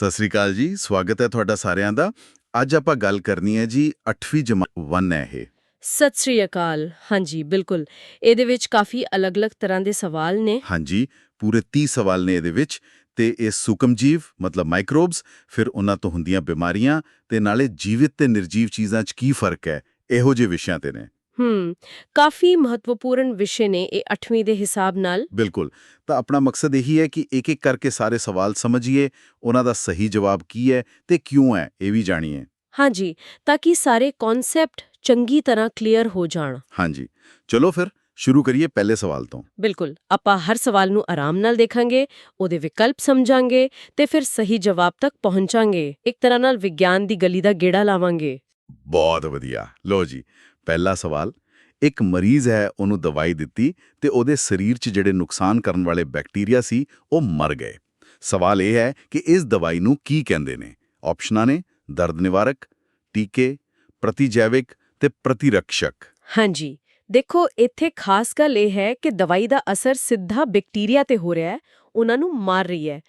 ਸਤਿ ਸ੍ਰੀ ਅਕਾਲ ਜੀ ਸਵਾਗਤ ਹੈ ਤੁਹਾਡਾ ਸਾਰਿਆਂ ਦਾ। ਅੱਜ ਆਪਾਂ ਗੱਲ ਕਰਨੀ ਹੈ ਜੀ 8ਵੀਂ ਜਮਾਤ 1 ਹੈ ਇਹ। ਸਤਿ ਸ੍ਰੀ ਅਕਾਲ। ਹਾਂਜੀ ਬਿਲਕੁਲ। ਇਹਦੇ ਵਿੱਚ ਕਾਫੀ ਅਲੱਗ-ਅਲੱਗ ਤਰ੍ਹਾਂ ਦੇ ਸਵਾਲ ਨੇ। ਹਾਂਜੀ ਪੂਰੇ 30 ਸਵਾਲ ਨੇ ਇਹਦੇ ਵਿੱਚ। ਤੇ ਇਹ ਸੁਕਮ ਜੀਵ ਮਤਲਬ ਮਾਈਕਰੋਬਸ ਫਿਰ ਉਹਨਾਂ ਤੋਂ ਹੁੰਦੀਆਂ ਬਿਮਾਰੀਆਂ ਤੇ ਨਾਲੇ ਜੀਵਿਤ ਤੇ ਨਿਰਜੀਵ ਚੀਜ਼ਾਂ 'ਚ ਕੀ ਫ਼ਰਕ ਹੈ? ਇਹੋ ਜਿਹੇ ਵਿਸ਼ਿਆਂ ਤੇ ਨੇ। ਹੂੰ ਕਾਫੀ ਮਹੱਤਵਪੂਰਨ ਵਿਸ਼ੇ ਨੇ ਇਹ 8ਵੀਂ ਦੇ ਹਿਸਾਬ ਨਾਲ। ਬਿਲਕੁਲ ਤਾਂ ਆਪਣਾ ਮਕਸਦ ਇਹੀ ਹੈ ਕਿ ਇੱਕ ਇੱਕ ਕਰਕੇ ਸਾਰੇ ਸਵਾਲ ਸਮਝੀਏ ਉਹਨਾਂ ਦਾ ਸਹੀ ਜਵਾਬ ਕੀ ਹੈ ਤੇ ਕਿਉਂ ਹੈ ਇਹ ਵੀ ਜਾਣੀਏ। ਹਾਂਜੀ ਤਾਂ ਕਿ ਸਾਰੇ ਕਨਸੈਪਟ ਚੰਗੀ ਤਰ੍ਹਾਂ ਕਲੀਅਰ ਹੋ ਜਾਣ। ਹਾਂਜੀ ਚਲੋ ਫਿਰ ਸ਼ੁਰੂ ਕਰੀਏ ਪਹਿਲੇ ਸਵਾਲ ਤੋਂ। ਬਿਲਕੁਲ ਆਪਾਂ ਹਰ ਸਵਾਲ ਨੂੰ ਆਰਾਮ ਨਾਲ ਦੇਖਾਂਗੇ ਉਹਦੇ ਵਿਕਲਪ ਸਮਝਾਂਗੇ ਤੇ ਫਿਰ ਸਹੀ ਜਵਾਬ ਤੱਕ ਪਹੁੰਚਾਂਗੇ। ਇੱਕ ਤਰ੍ਹਾਂ ਨਾਲ ਵਿਗਿਆਨ ਦੀ ਗਲੀ ਦਾ ਗੇੜਾ ਲਾਵਾਂਗੇ। ਬਹੁਤ ਵਧੀਆ। ਲੋ ਜੀ, ਪਹਿਲਾ ਸਵਾਲ, ਇੱਕ ਮਰੀਜ਼ ਹੈ, ਉਹਨੂੰ ਦਵਾਈ ਦਿੱਤੀ ਤੇ ਉਹਦੇ ਸਰੀਰ 'ਚ ਜਿਹੜੇ ਨੁਕਸਾਨ ਕਰਨ ਵਾਲੇ ਬੈਕਟੀਰੀਆ ਸੀ, ਉਹ ਮਰ ਗਏ। ਸਵਾਲ ਇਹ ਹੈ ਕਿ ਇਸ ਦਵਾਈ ਨੂੰ ਕੀ ਕਹਿੰਦੇ ਨੇ? ਆਪਸ਼ਨਾਂ ਨੇ, ਦਰਦ ਨਿਵਾਰਕ, ਟੀਕੇ, ਪ੍ਰਤੀਜੈਵਿਕ ਤੇ ਪ੍ਰਤੀਰਕਸ਼ਕ। ਹਾਂਜੀ, ਦੇਖੋ, ਇੱਥੇ ਖਾਸ ਗੱਲ ਇਹ ਹੈ ਕਿ ਦਵਾਈ ਦਾ ਅਸਰ ਸਿੱਧਾ ਬੈਕਟੀਰੀਆ ਤੇ ਹੋ ਰਿਹਾ ਹੈ, ਉਹਨਾਂ ਨੂੰ ਮਾਰ ਰਹੀ ਹੈ।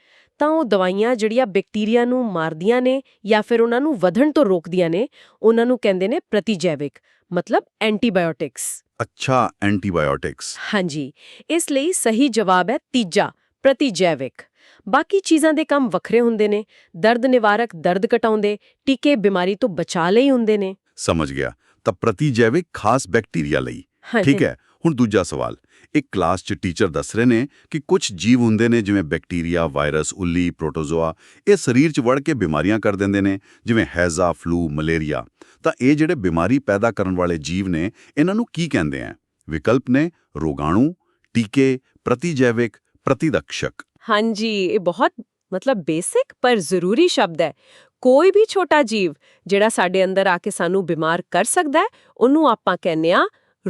ਤਾਂ ਉਹ ਦਵਾਈਆਂ ਜਿਹੜੀਆਂ ਬੈਕਟੀਰੀਆ ਨੂੰ ਮਾਰਦੀਆਂ ਨੇ ਜਾਂ ਫਿਰ ਉਹਨਾਂ ਨੂੰ ਵਧਣ ਤੋਂ ਰੋਕਦੀਆਂ ਨੇ ਉਹਨਾਂ ਨੂੰ ਕਹਿੰਦੇ ਨੇ ਪ੍ਰਤੀਜੈਵਿਕ ਮਤਲਬ ਐਂਟੀਬਾਇਓਟਿਕਸ। ਅੱਛਾ ਐਂਟੀਬਾਇਓਟਿਕਸ। ਹਾਂਜੀ ਇਸ ਲਈ ਸਹੀ ਜਵਾਬ ਹੈ ਤੀਜਾ ਪ੍ਰਤੀਜੈਵਿਕ। ਬਾਕੀ ਚੀਜ਼ਾਂ ਦੇ ਕੰਮ ਵੱਖਰੇ ਹੁੰਦੇ ਨੇ ਦਰਦ ਨਿਵਾਰਕ ਦਰਦ ਘਟਾਉਂਦੇ ਟੀਕੇ ਬਿਮਾਰੀ ਤੋਂ ਬਚਾ ਲਈ ਹੁੰਦੇ ਨੇ। ਸਮਝ ਗਿਆ ਤਾਂ ਪ੍ਰਤੀਜੈਵਿਕ ਖਾਸ ਬੈਕਟੀਰੀਆ ਲਈ। ਠੀਕ ਹੈ ਹੁਣ ਦੂਜਾ ਸਵਾਲ। ਇੱਕ ਕਲਾਸ 'ਚ ਟੀਚਰ ਦੱਸ ਰਹੇ ਨੇ ਕਿ ਕੁਝ ਜੀਵ ਹੁੰਦੇ ਨੇ, ਜਿਵੇਂ ਬੈਕਟੀਰੀਆ, ਵਾਇਰਸ, ਉੱਲੀ, ਪ੍ਰੋਟੋਜ਼ੋਆ, ਇਹ ਸਰੀਰ 'ਚ ਵੜ ਕੇ ਬਿਮਾਰੀਆਂ ਕਰ ਦਿੰਦੇ ਨੇ, ਜਿਵੇਂ ਹੈਜ਼ਾ, ਫਲੂ, ਮਲੇਰੀਆ। ਤਾਂ ਇਹ ਜਿਹੜੇ ਬਿਮਾਰੀ ਪੈਦਾ ਕਰਨ ਵਾਲੇ ਜੀਵ ਨੇ, ਇਹਨਾਂ ਨੂੰ ਕੀ ਕਹਿੰਦੇ ਆ? ਵਿਕਲਪ ਨੇ ਰੋਗਾਣੂ, ਟੀਕੇ, ਪ੍ਰਤੀਜੈਵਿਕ, ਪ੍ਰਤੀਦਕਸ਼ਕ। ਹਾਂਜੀ, ਇਹ ਬਹੁਤ ਮਤਲਬ ਬੇਸਿਕ ਪਰ ਜ਼ਰੂਰੀ ਸ਼ਬਦ ਹੈ। ਕੋਈ ਵੀ ਛੋਟਾ ਜੀਵ ਜਿਹੜਾ ਸਾਡੇ ਅੰਦਰ ਆ ਕੇ ਸਾਨੂੰ ਬਿਮਾਰ ਕਰ ਸਕਦਾ ਉਹਨੂੰ ਆਪਾਂ ਕਹਿੰਦੇ ਆ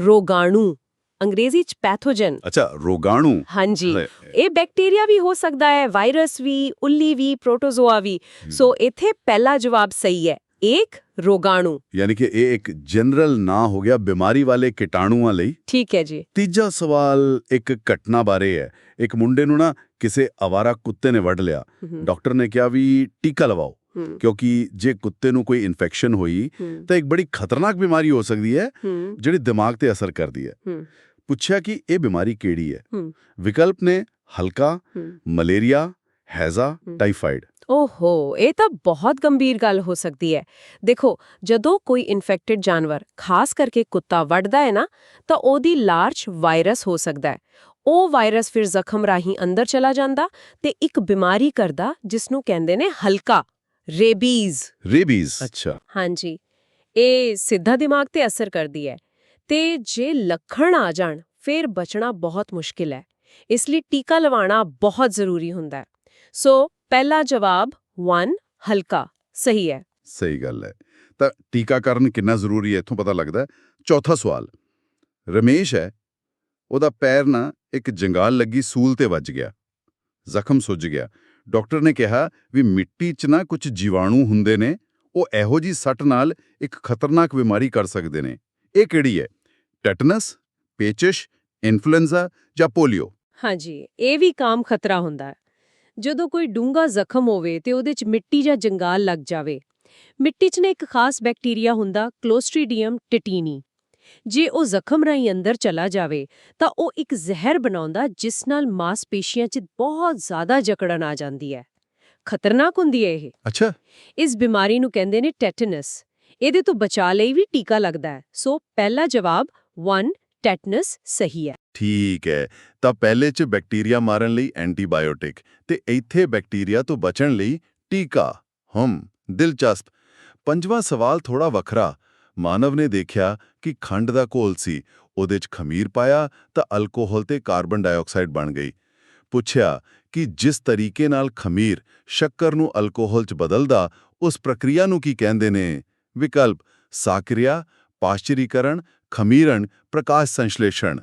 ਰੋਗਾਣੂ। ਅੰਗਰੇਜ਼ੀ ਚ ਪੈਥੋਜਨ ਅੱਛਾ ਰੋਗਾਣੂ। ਹਾਂਜੀ। ਇਹ ਬੈਕਟੀਰੀਆ ਵੀ ਹੋ ਸਕਦਾ ਹੈ ਵਾਇਰਸ ਵੀ ਉੱਲੀ ਵੀ ਪ੍ਰੋਟੋਜ਼ੋਆ ਵੀ। ਸੋ ਇੱਥੇ ਪਹਿਲਾ ਜਵਾਬ ਸਹੀ ਹੈ ਇੱਕ ਰੋਗਾਣੂ। ਯਾਨੀ ਕਿ ਇਹ ਇੱਕ ਜਨਰਲ ਨਾਂ ਹੋ ਗਿਆ ਬਿਮਾਰੀ ਵਾਲੇ ਕੀਟਾਣੂਆਂ ਲਈ। ਠੀਕ ਹੈ ਜੀ। ਤੀਜਾ ਸਵਾਲ ਇੱਕ ਘਟਨਾ ਬਾਰੇ ਹੈ। ਇੱਕ ਮੁੰਡੇ ਨੂੰ ਨਾ ਕਿਸੇ ਅਵਾਰਾ ਕੁੱਤੇ ਨੇ ਵੱਢ ਲਿਆ। ਡਾਕਟਰ ਨੇ ਕਿਹਾ ਵੀ ਟੀਕਾ ਲਵਾਓ ਕਿਉਂਕਿ ਜੇ ਕੁੱਤੇ ਨੂੰ ਕੋਈ ਇਨਫੈਕਸ਼ਨ ਹੋਈ ਤਾਂ ਇੱਕ ਬੜੀ ਖਤਰਨਾਕ ਬਿਮਾਰੀ ਹੋ ਸਕਦੀ ਹੈ ਜਿਹੜੀ ਦਿਮਾਗ ਤੇ ਅਸਰ ਕਰਦੀ ਹੈ। ਪੁੱਛਿਆ ਕਿ ਇਹ ਬਿਮਾਰੀ ਕਿਹੜੀ ਹੈ। ਵਿਕਲਪ ਨੇ ਹਲਕਾ। ਮਲੇਰੀਆ ਹੈਜ਼ਾ। ਟਾਈਫਾਈਡ ਓਹੋ ਇਹ ਤਾਂ ਬਹੁਤ ਗੰਭੀਰ ਗੱਲ ਹੋ ਸਕਦੀ ਹੈ। ਦੇਖੋ ਜਦੋਂ ਕੋਈ ਇਨਫੈਕਟਡ ਜਾਨਵਰ ਖਾਸ ਕਰਕੇ ਕੁੱਤਾ ਵੱਢਦਾ ਹੈ ਨਾ ਤਾਂ ਉਹਦੀ ਲਾਰਜ ਵਾਇਰਸ ਹੋ ਸਕਦਾ ਹੈ। ਉਹ ਵਾਇਰਸ ਫਿਰ ਜ਼ਖਮ ਰਾਹੀਂ ਅੰਦਰ ਚਲਾ ਜਾਂਦਾ ਤੇ ਇੱਕ ਬਿਮਾਰੀ ਕਰਦਾ ਜਿਸ ਨੂੰ ਕਹਿੰਦੇ ਨੇ ਹਲਕਾ ਰੇਬੀਜ਼। ਰੇਬੀਜ਼ ਅੱਛਾ। ਹਾਂਜੀ। ਇਹ ਸਿੱਧਾ ਦਿਮਾਗ ਤੇ ਅਸਰ ਕਰਦੀ ਹੈ। ਤੇ ਜੇ ਲੱਖਣ ਆ ਜਾਣ, ਫਿਰ ਬਚਣਾ ਬਹੁਤ ਮੁਸ਼ਕਿਲ ਹੈ। ਇਸ ਲਈ ਟੀਕਾ ਲਵਾਉਣਾ ਬਹੁਤ ਜ਼ਰੂਰੀ ਹੁੰਦਾ ਹੈ। ਸੋ ਪਹਿਲਾ ਜਵਾਬ 1 ਹਲਕਾ, ਸਹੀ ਹੈ। ਸਹੀ ਗੱਲ ਹੈ। ਤਾਂ ਟੀਕਾਕਰਨ ਕਿੰਨਾ ਜ਼ਰੂਰੀ ਹੈ, ਇਥੋਂ ਪਤਾ ਲੱਗਦਾ ਚੌਥਾ ਸਵਾਲ, ਰਮੇਸ਼ ਹੈ, ਉਹਦਾ ਪੈਰ ਨਾ ਇੱਕ ਜੰਗਾਲ ਲੱਗੀ ਸੂਲ ਤੇ ਵੱਜ ਗਿਆ, ਜ਼ਖਮ ਸੁੱਜ ਗਿਆ। ਡਾਕਟਰ ਨੇ ਕਿਹਾ ਵੀ ਮਿੱਟੀ 'ਚ ਨਾ ਕੁਝ ਜੀਵਾਣੂ ਹੁੰਦੇ ਨੇ, ਉਹ ਇਹੋ ਜੀ ਸੱਟ ਨਾਲ ਇੱਕ ਖਤਰਨਾਕ ਬਿਮਾਰੀ ਕਰ ਸਕਦੇ ਨੇ। ਇਹ ਕਿਹੜੀ ਹੈ? ਟੈਟਨਸ ਪੇਚਿਸ਼ ਇਨਫਲੂਐਂਜ਼ਾ ਜਾਂ ਪੋਲੀਓ ਹਾਂਜੀ ਇਹ ਵੀ ਕਾਮ ਖਤਰਾ ਹੁੰਦਾ ਹੈ। ਜਦੋਂ ਕੋਈ ਡੂੰਗਾ ਜ਼ਖਮ ਹੋਵੇ ਤੇ ਉਹਦੇ 'ਚ ਮਿੱਟੀ ਜਾਂ ਜੰਗਾਲ ਲੱਗ ਜਾਵੇ। ਮਿੱਟੀ 'ਚ ਨਾ ਇੱਕ ਖਾਸ ਬੈਕਟੀਰੀਆ ਹੁੰਦਾ ਕਲੋਸਟ੍ਰੀਡੀਅਮ ਟਿਟੀਨੀ ਜੇ ਉਹ ਜ਼ਖਮ ਰਾਹੀਂ ਅੰਦਰ ਚਲਾ ਜਾਵੇ ਤਾਂ ਉਹ ਇੱਕ ਜ਼ਹਿਰ ਬਣਾਉਂਦਾ ਜਿਸ ਨਾਲ ਮਾਸਪੇਸ਼ੀਆਂ 'ਚ ਬਹੁਤ ਜ਼ਿਆਦਾ ਜਕੜਨ ਆ ਜਾਂਦੀ ਹੈ। ਖਤਰਨਾਕ ਹੁੰਦੀ ਹੈ ਇਹ। ਅੱਛਾ। ਇਸ ਬਿਮਾਰੀ ਨੂੰ ਕਹਿੰਦੇ ਨੇ ਟੈਟਨਸ ਇਹਦੇ ਤੋਂ ਬਚਾ ਲਈ ਵੀ ਟੀਕਾ ਲੱਗਦਾ ਹੈ। ਸੋ ਪਹਿਲਾ ਜਵਾਬ 1 ਟੈਟਨਸ ਸਹੀ ਹੈ। ਠੀਕ ਹੈ। ਤਾਂ ਪਹਿਲੇ 'ਚ ਬੈਕਟੀਰੀਆ ਮਾਰਨ ਲਈ ਐਂਟੀਬਾਇਓਟਿਕ ਤੇ ਇੱਥੇ ਬੈਕਟੀਰੀਆ ਤੋਂ ਬਚਣ ਲਈ ਟੀਕਾ। ਹਮ, ਦਿਲਚਸਪ। ਪੰਜਵਾਂ ਸਵਾਲ ਥੋੜਾ ਵੱਖਰਾ। ਮਾਨਵ ਨੇ ਦੇਖਿਆ ਕਿ ਖੰਡ ਦਾ ਘੋਲ ਸੀ। ਉਹਦੇ 'ਚ ਖਮੀਰ ਪਾਇਆ ਤਾਂ ਅਲਕੋਹਲ ਤੇ ਕਾਰਬਨ ਡਾਈਆਕਸਾਈਡ ਬਣ ਗਈ। ਪੁੱਛਿਆ ਕਿ ਜਿਸ ਤਰੀਕੇ ਨਾਲ ਖਮੀਰ ਸ਼ੱਕਰ ਨੂੰ ਅਲਕੋਹਲ 'ਚ ਬਦਲਦਾ, ਉਸ ਪ੍ਰਕਿਰਿਆ ਨੂੰ ਕੀ ਕਹਿੰਦੇ ਨੇ? ਵਿਕਲਪ, ਸਾਕਰਿਆ, ਪਾਸ਼ਚਰੀਕਰਨ ਖਮੀਰਨ ਪ੍ਰਕਾਸ਼ ਸੰਸ਼ਲੇਸ਼ਣ।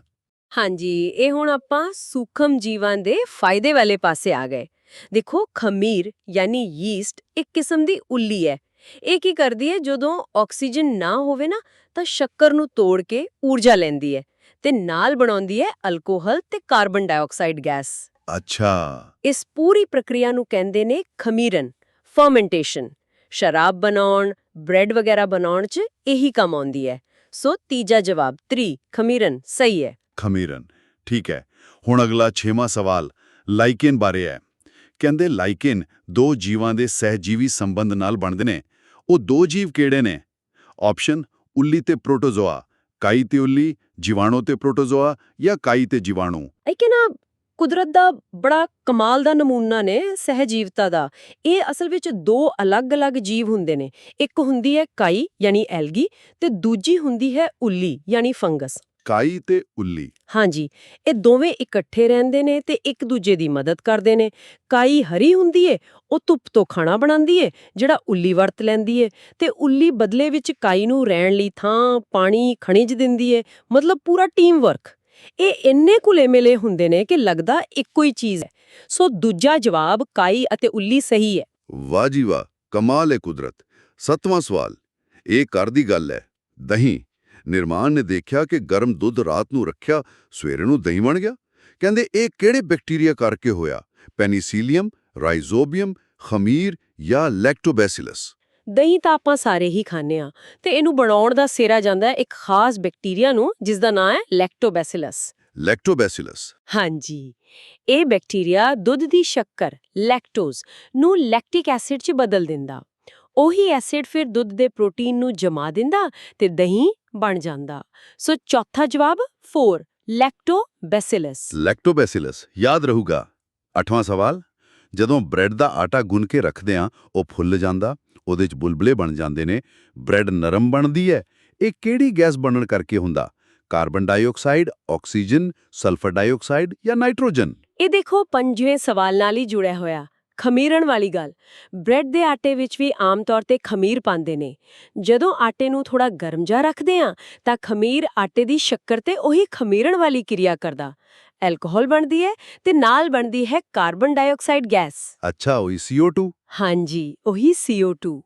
ਹਾਂਜੀ ਇਹ ਹੁਣ ਆਪਾਂ ਸੂਖਮ ਜੀਵਾਂ ਦੇ ਫਾਇਦੇ ਵਾਲੇ ਪਾਸੇ ਆ ਗਏ। ਦੇਖੋ ਖਮੀਰ ਯਾਨੀ ਯੀਸਟ ਇੱਕ ਕਿਸਮ ਦੀ ਉੱਲੀ ਹੈ। ਇਹ ਕੀ ਕਰਦੀ ਹੈ? ਜਦੋਂ ਆਕਸੀਜਨ ਨਾ ਹੋਵੇ ਨਾ ਤਾਂ ਸ਼ੱਕਰ ਨੂੰ ਤੋੜ ਕੇ ਊਰਜਾ ਲੈਂਦੀ ਹੈ ਤੇ ਨਾਲ ਬਣਾਉਂਦੀ ਹੈ ਅਲਕੋਹਲ ਤੇ ਕਾਰਬਨ ਡਾਈਆਕਸਾਈਡ ਗੈਸ। ਅੱਛਾ। ਇਸ ਪੂਰੀ ਪ੍ਰਕਿਰਿਆ ਨੂੰ ਕਹਿੰਦੇ ਨੇ ਖਮੀਰਨ ਫਰਮੈਂਟੇਸ਼ਨ। ਸ਼ਰਾਬ ਬਣਾਉਣ ਬ੍ਰੈਡ ਵਗੈਰਾ ਬਣਾਉਣ 'ਚ ਇਹੀ ਕੰਮ ਆਉਂਦੀ ਹੈ। ਸੋ ਤੀਜਾ ਜਵਾਬ 3 ਖਮੀਰਨ ਸਹੀ ਹੈ। ਖਮੀਰਨ ਠੀਕ ਹੈ। ਹੁਣ ਅਗਲਾ 6ਵਾਂ ਸਵਾਲ ਲਾਈਕੇਨ ਬਾਰੇ ਹੈ। ਕਹਿੰਦੇ ਲਾਈਕੇਨ ਦੋ ਜੀਵਾਂ ਦੇ ਸਹਿਜੀਵੀ ਸੰਬੰਧ ਨਾਲ ਬਣਦੇ ਨੇ। ਉਹ ਦੋ ਜੀਵ ਕਿਹੜੇ ਨੇ? ਆਪਸ਼ਨ ਉੱਲੀ ਤੇ ਪ੍ਰੋਟੋਜ਼ੋਆ ਕਾਈ ਤੇ ਉੱਲੀ ਜੀਵਾਣੂ ਤੇ ਪ੍ਰੋਟੋਜ਼ੋਆ ਜਾਂ ਕਾਈ ਤੇ ਜੀਵਾਣੂ? ਇਹ ਕਿ ਨਾ ਕੁਦਰਤ ਦਾ ਬੜਾ ਕਮਾਲ ਦਾ ਨਮੂਨਾ ਨੇ ਸਹਿਜੀਵਤਾ ਦਾ। ਇਹ ਅਸਲ ਵਿੱਚ ਦੋ ਅਲੱਗ-ਅਲੱਗ ਜੀਵ ਹੁੰਦੇ ਨੇ। ਇੱਕ ਹੁੰਦੀ ਹੈ ਕਾਈ ਯਾਨੀ ਐਲਗੀ ਤੇ ਦੂਜੀ ਹੁੰਦੀ ਹੈ ਉੱਲੀ ਯਾਨੀ ਫੰਗਸ। ਕਾਈ ਤੇ ਉੱਲੀ। ਹਾਂਜੀ ਇਹ ਦੋਵੇਂ ਇਕੱਠੇ ਰਹਿੰਦੇ ਨੇ ਤੇ ਇੱਕ ਦੂਜੇ ਦੀ ਮਦਦ ਕਰਦੇ ਨੇ। ਕਾਈ ਹਰੀ ਹੁੰਦੀ ਏ ਉਹ ਧੁੱਪ ਤੋਂ ਖਾਣਾ ਬਣਾਉਂਦੀ ਏ ਜਿਹੜਾ ਉੱਲੀ ਵਰਤ ਲੈਂਦੀ ਏ ਤੇ ਉੱਲੀ ਬਦਲੇ ਵਿੱਚ ਕਾਈ ਨੂੰ ਰਹਿਣ ਲਈ ਥਾਂ ਪਾਣੀ ਖਣਿਜ ਦਿੰਦੀ ਏ ਮਤਲਬ ਪੂਰਾ ਟੀਮ ਵਰਕ। ਇਹ ਇੰਨੇ ਕੁਲੇ ਮਿਲੇ ਹੁੰਦੇ ਨੇ ਕਿ ਲੱਗਦਾ ਇੱਕੋ ਹੀ ਚੀਜ਼ ਹੈ। ਸੋ ਦੂਜਾ ਜਵਾਬ ਕਾਈ ਅਤੇ ਉੱਲੀ ਸਹੀ ਹੈ। ਵਾਹ ਜੀ ਵਾਹ, ਕਮਾਲ ਹੈ ਕੁਦਰਤ। ਸੱਤਵਾਂ ਸਵਾਲ, ਇਹ ਘਰ ਦੀ ਗੱਲ ਹੈ। ਦਹੀਂ, ਨਿਰਮਾਣ ਨੇ ਦੇਖਿਆ ਕਿ ਗਰਮ ਦੁੱਧ ਰਾਤ ਨੂੰ ਰੱਖਿਆ, ਸਵੇਰੇ ਨੂੰ ਦਹੀਂ ਬਣ ਗਿਆ? ਕਹਿੰਦੇ ਇਹ ਕਿਹੜੇ ਬੈਕਟੀਰੀਆ ਕਰਕੇ ਹੋਇਆ? ਪੈਨੀਸੀਲੀਅਮ, ਰਾਈਜ਼ੋਬੀਅਮ, ਖਮੀਰ ਜਾਂ ਲੈਕਟੋਬੈਸਿਲਸ? ਦਹੀਂ ਤਾਂ ਆਪਾਂ ਸਾਰੇ ਹੀ ਖਾਂਦੇ ਆ ਤੇ ਇਹਨੂੰ ਬਣਾਉਣ ਦਾ ਸੇਰਾ ਜਾਂਦਾ ਹੈ ਇੱਕ ਖਾਸ ਬੈਕਟੀਰੀਆ ਨੂੰ ਜਿਸ ਦਾ ਨਾਮ ਹੈ ਲੈਕਟੋਬੈਸਿਲਸ ਲੈਕਟੋਬੈਸਿਲਸ ਹਾਂਜੀ। ਇਹ ਬੈਕਟੀਰੀਆ ਦੁੱਧ ਦੀ ਸ਼ੱਕਰ ਲੈਕਟੋਜ਼ ਨੂੰ ਲੈਕਟਿਕ ਐਸਿਡ 'ਚ ਬਦਲ ਦਿੰਦਾ। ਉਹੀ ਐਸਿਡ ਫਿਰ ਦੁੱਧ ਦੇ ਪ੍ਰੋਟੀਨ ਨੂੰ ਜਮਾ ਦਿੰਦਾ ਤੇ ਦਹੀਂ ਬਣ ਜਾਂਦਾ। ਸੋ ਚੌਥਾ ਜਵਾਬ 4 ਲੈਕਟੋਬੈਸਿਲਸ ਲੈਕਟੋਬੈਸਿਲਸ ਯਾਦ ਰਹੂਗਾ। ਅੱਠਵਾਂ ਸਵਾਲ ਜਦੋਂ ਬ੍ਰੈਡ ਦਾ ਆਟਾ ਗੁੰਨ ਕੇ ਰੱਖਦੇ ਆ ਉਹ ਫੁੱਲ ਜਾਂਦਾ ਉਹਦੇ 'ਚ ਬੁਲਬੁਲੇ ਬਣ ਜਾਂਦੇ ਨੇ, ਬ੍ਰੈਡ ਨਰਮ ਬਣਦੀ ਹੈ। ਇਹ ਕਿਹੜੀ ਗੈਸ ਬਣਨ ਕਰਕੇ ਹੁੰਦਾ? Carbon dioxide, oxygen, sulphur dioxide ਜਾਂ ਨਾਈਟ੍ਰੋਜਨ? ਇਹ ਦੇਖੋ, ਪੰਜਵੇਂ ਸਵਾਲ ਨਾਲ ਹੀ ਜੁੜਿਆ ਹੋਇਆ, ਖਮੀਰਨ ਵਾਲੀ ਗੱਲ। ਬ੍ਰੈਡ ਦੇ ਆਟੇ ਵਿੱਚ ਵੀ ਆਮ ਤੌਰ ਤੇ ਖਮੀਰ ਪਾਉਂਦੇ ਨੇ। ਜਦੋਂ ਆਟੇ ਨੂੰ ਥੋੜਾ ਗਰਮ ਜਾ ਰੱਖਦੇ ਆ ਤਾਂ ਖਮੀਰ ਆਟੇ ਦੀ ਸ਼ੱਕਰ ਤੇ ਉਹੀ ਖਮੀਰਨ ਵਾਲੀ ਕਿਰਿਆ ਕਰਦਾ। ਐਲਕੋਹਲ ਬਣਦੀ ਹੈ ਤੇ ਨਾਲ ਬਣਦੀ ਹੈ ਕਾਰਬਨ ਡਾਈਆਕਸਾਈਡ ਗੈਸ ਅੱਛਾ ਉਹੀ CO2 ਹਾਂਜੀ ਉਹੀ CO2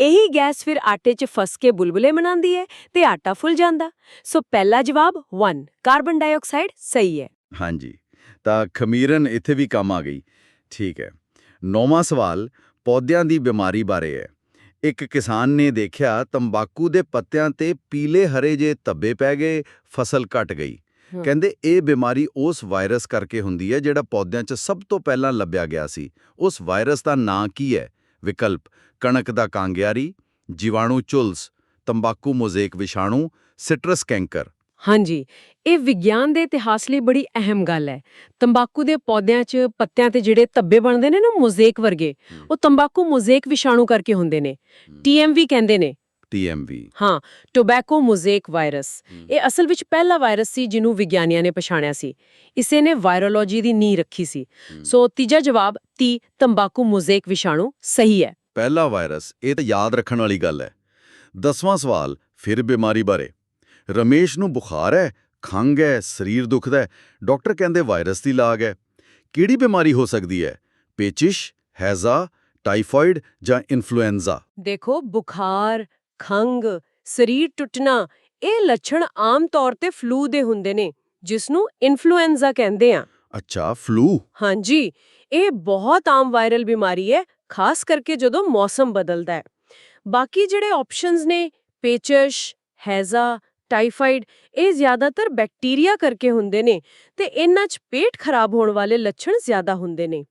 ਇਹੀ ਗੈਸ ਫਿਰ ਆਟੇ 'ਚ ਫਸ ਕੇ ਬੁਲਬੁਲੇ ਬਣਾਉਂਦੀ ਹੈ ਤੇ ਆਟਾ ਫੁੱਲ ਜਾਂਦਾ। ਸੋ ਪਹਿਲਾ ਜਵਾਬ 1 ਕਾਰਬਨ ਡਾਈਆਕਸਾਈਡ ਸਹੀ ਹੈ। ਹਾਂਜੀ ਤਾਂ ਖਮੀਰਨ ਇੱਥੇ ਵੀ ਕੰਮ ਆ ਗਈ। ਠੀਕ ਹੈ ਨੌਵਾਂ ਸਵਾਲ ਪੌਦਿਆਂ ਦੀ ਬਿਮਾਰੀ ਬਾਰੇ ਹੈ। ਇੱਕ ਕਿਸਾਨ ਨੇ ਦੇਖਿਆ ਤੰਬਾਕੂ ਦੇ ਪੱਤਿਆਂ ਤੇ ਪੀਲੇ ਹਰੇ ਜੇ ਧੱਬੇ ਪੈ ਗਏ ਫਸਲ ਘਟ ਗਈ। ਕਹਿੰਦੇ ਇਹ ਬਿਮਾਰੀ ਉਸ ਵਾਇਰਸ ਕਰਕੇ ਹੁੰਦੀ ਹੈ ਜਿਹੜਾ ਪੌਦਿਆਂ 'ਚ ਸਭ ਤੋਂ ਪਹਿਲਾਂ ਲੱਭਿਆ ਗਿਆ ਸੀ। ਉਸ ਵਾਇਰਸ ਦਾ ਨਾਂ ਕੀ ਹੈ? ਵਿਕਲਪ ਕਣਕ ਦਾ ਕਾਂਗਿਆਰੀ ਜੀਵਾਣੂ ਚੁਲਸ ਤੰਬਾਕੂ ਮੋਜ਼ੇਕ ਵਿਸ਼ਾਣੂ ਸਿਟਰਸ ਕੈਂਕਰ। ਹਾਂਜੀ ਇਹ ਵਿਗਿਆਨ ਦੇ ਇਤਿਹਾਸ ਲਈ ਬੜੀ ਅਹਿਮ ਗੱਲ ਹੈ। ਤੰਬਾਕੂ ਦੇ ਪੌਦਿਆਂ 'ਚ ਪੱਤਿਆਂ ਤੇ ਜਿਹੜੇ ਧੱਬੇ ਬਣਦੇ ਨੇ ਨਾ ਮੋਜ਼ੇਕ ਵਰਗੇ। ਉਹ ਤੰਬਾਕੂ ਮੋਜ਼ੇਕ ਵਿਸ਼ਾਣੂ ਕਰਕੇ ਹੁੰਦੇ ਨੇ। ਟੀਐਮਵੀ ਕਹਿੰਦੇ ਨੇ। TMV ਹਾਂ ਟੋਬੈਕੋ ਮੋਜ਼ੇਕ ਵਾਇਰਸ ਇਹ ਅਸਲ ਵਿੱਚ ਪਹਿਲਾ ਵਾਇਰਸ ਸੀ ਜਿਹਨੂੰ ਵਿਗਿਆਨੀਆਂ ਨੇ ਪਛਾਣਿਆ ਸੀ। ਇਸੇ ਨੇ ਵਾਇਰੋਲੋਜੀ ਦੀ ਨੀਂਹ ਰੱਖੀ ਸੀ। ਸੋ ਤੀਜਾ ਜਵਾਬ 30 ਤੰਬਾਕੂ ਮੋਜ਼ੇਕ ਵਿਸ਼ਾਣੂ ਸਹੀ ਹੈ। ਪਹਿਲਾ ਵਾਇਰਸ ਇਹ ਤਾਂ ਯਾਦ ਰੱਖਣ ਵਾਲੀ ਗੱਲ ਹੈ। ਦਸਵਾਂ ਸਵਾਲ ਫਿਰ ਬਿਮਾਰੀ ਬਾਰੇ। ਰਮੇਸ਼ ਨੂੰ ਬੁਖਾਰ ਹੈ ਖੰਘ ਹੈ ਸਰੀਰ ਦੁਖਦਾ ਹੈ। ਡਾਕਟਰ ਕਹਿੰਦੇ ਵਾਇਰਸ ਦੀ ਲਾਗ ਹੈ। ਕਿਹੜੀ ਬਿਮਾਰੀ ਹੋ ਸਕਦੀ ਹੈ? ਪੇਚਿਸ਼ ਹੈਜ਼ਾ ਟਾਈਫਾਇਡ ਜਾਂ ਇਨਫਲੂਐਂਜ਼ਾ? ਦੇਖੋ ਬੁਖਾਰ ਖੰਗ ਸਰੀਰ ਟੁੱਟਣਾ ਇਹ ਲੱਛਣ ਆਮ ਤੌਰ ਤੇ ਫਲੂ ਦੇ ਹੁੰਦੇ ਨੇ ਜਿਸ ਨੂੰ ਇਨਫਲੂਐਂਜ਼ਾ ਕਹਿੰਦੇ ਆ। ਅੱਛਾ ਫਲੂ ਹਾਂਜੀ ਇਹ ਬਹੁਤ ਆਮ ਵਾਇਰਲ ਬਿਮਾਰੀ ਹੈ ਖਾਸ ਕਰਕੇ ਜਦੋਂ ਮੌਸਮ ਬਦਲਦਾ ਹੈ। ਬਾਕੀ ਜਿਹੜੇ ਆਪਸ਼ਨਸ ਨੇ ਪੇਚਸ਼ ਹੈਜ਼ਾ ਟਾਈਫਾਈਡ ਇਹ ਜ਼ਿਆਦਾਤਰ ਬੈਕਟੀਰੀਆ ਕਰਕੇ ਹੁੰਦੇ ਨੇ ਤੇ ਇਹਨਾਂ 'ਚ ਪੇਟ ਖਰਾਬ ਹੋਣ ਵਾਲੇ ਲੱਛਣ ਜ਼ਿਆਦਾ ਹੁੰਦੇ ਨੇ।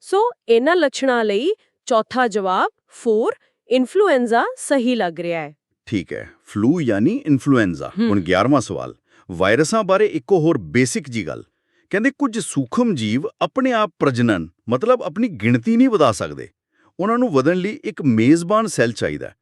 ਸੋ ਇਹਨਾਂ ਲੱਛਣਾਂ ਲਈ ਚੌਥਾ ਜਵਾਬ 4 ਇਨਫਲੂਐਂਜ਼ਾ ਸਹੀ ਲੱਗ ਰਿਹਾ ਹੈ। ਠੀਕ ਹੈ ਫਲੂ ਯਾਨੀ ਇਨਫਲੂਐਂਜ਼ਾ। ਹੁਣ 11ਵਾਂ ਸਵਾਲ। ਵਾਇਰਸਾਂ ਬਾਰੇ ਇੱਕੋ ਹੋਰ ਬੇਸਿਕ ਜੀ ਗੱਲ। ਕਹਿੰਦੇ ਕੁਝ ਸੂਖਮ ਜੀਵ ਆਪਣੇ ਆਪ ਪ੍ਰਜਨਨ ਮਤਲਬ ਆਪਣੀ ਗਿਣਤੀ ਨਹੀਂ ਵਧਾ ਸਕਦੇ। ਉਹਨਾਂ ਨੂੰ ਵਧਣ ਲਈ ਇੱਕ ਮੇਜ਼ਬਾਨ ਸੈੱਲ ਚਾਹੀਦਾ।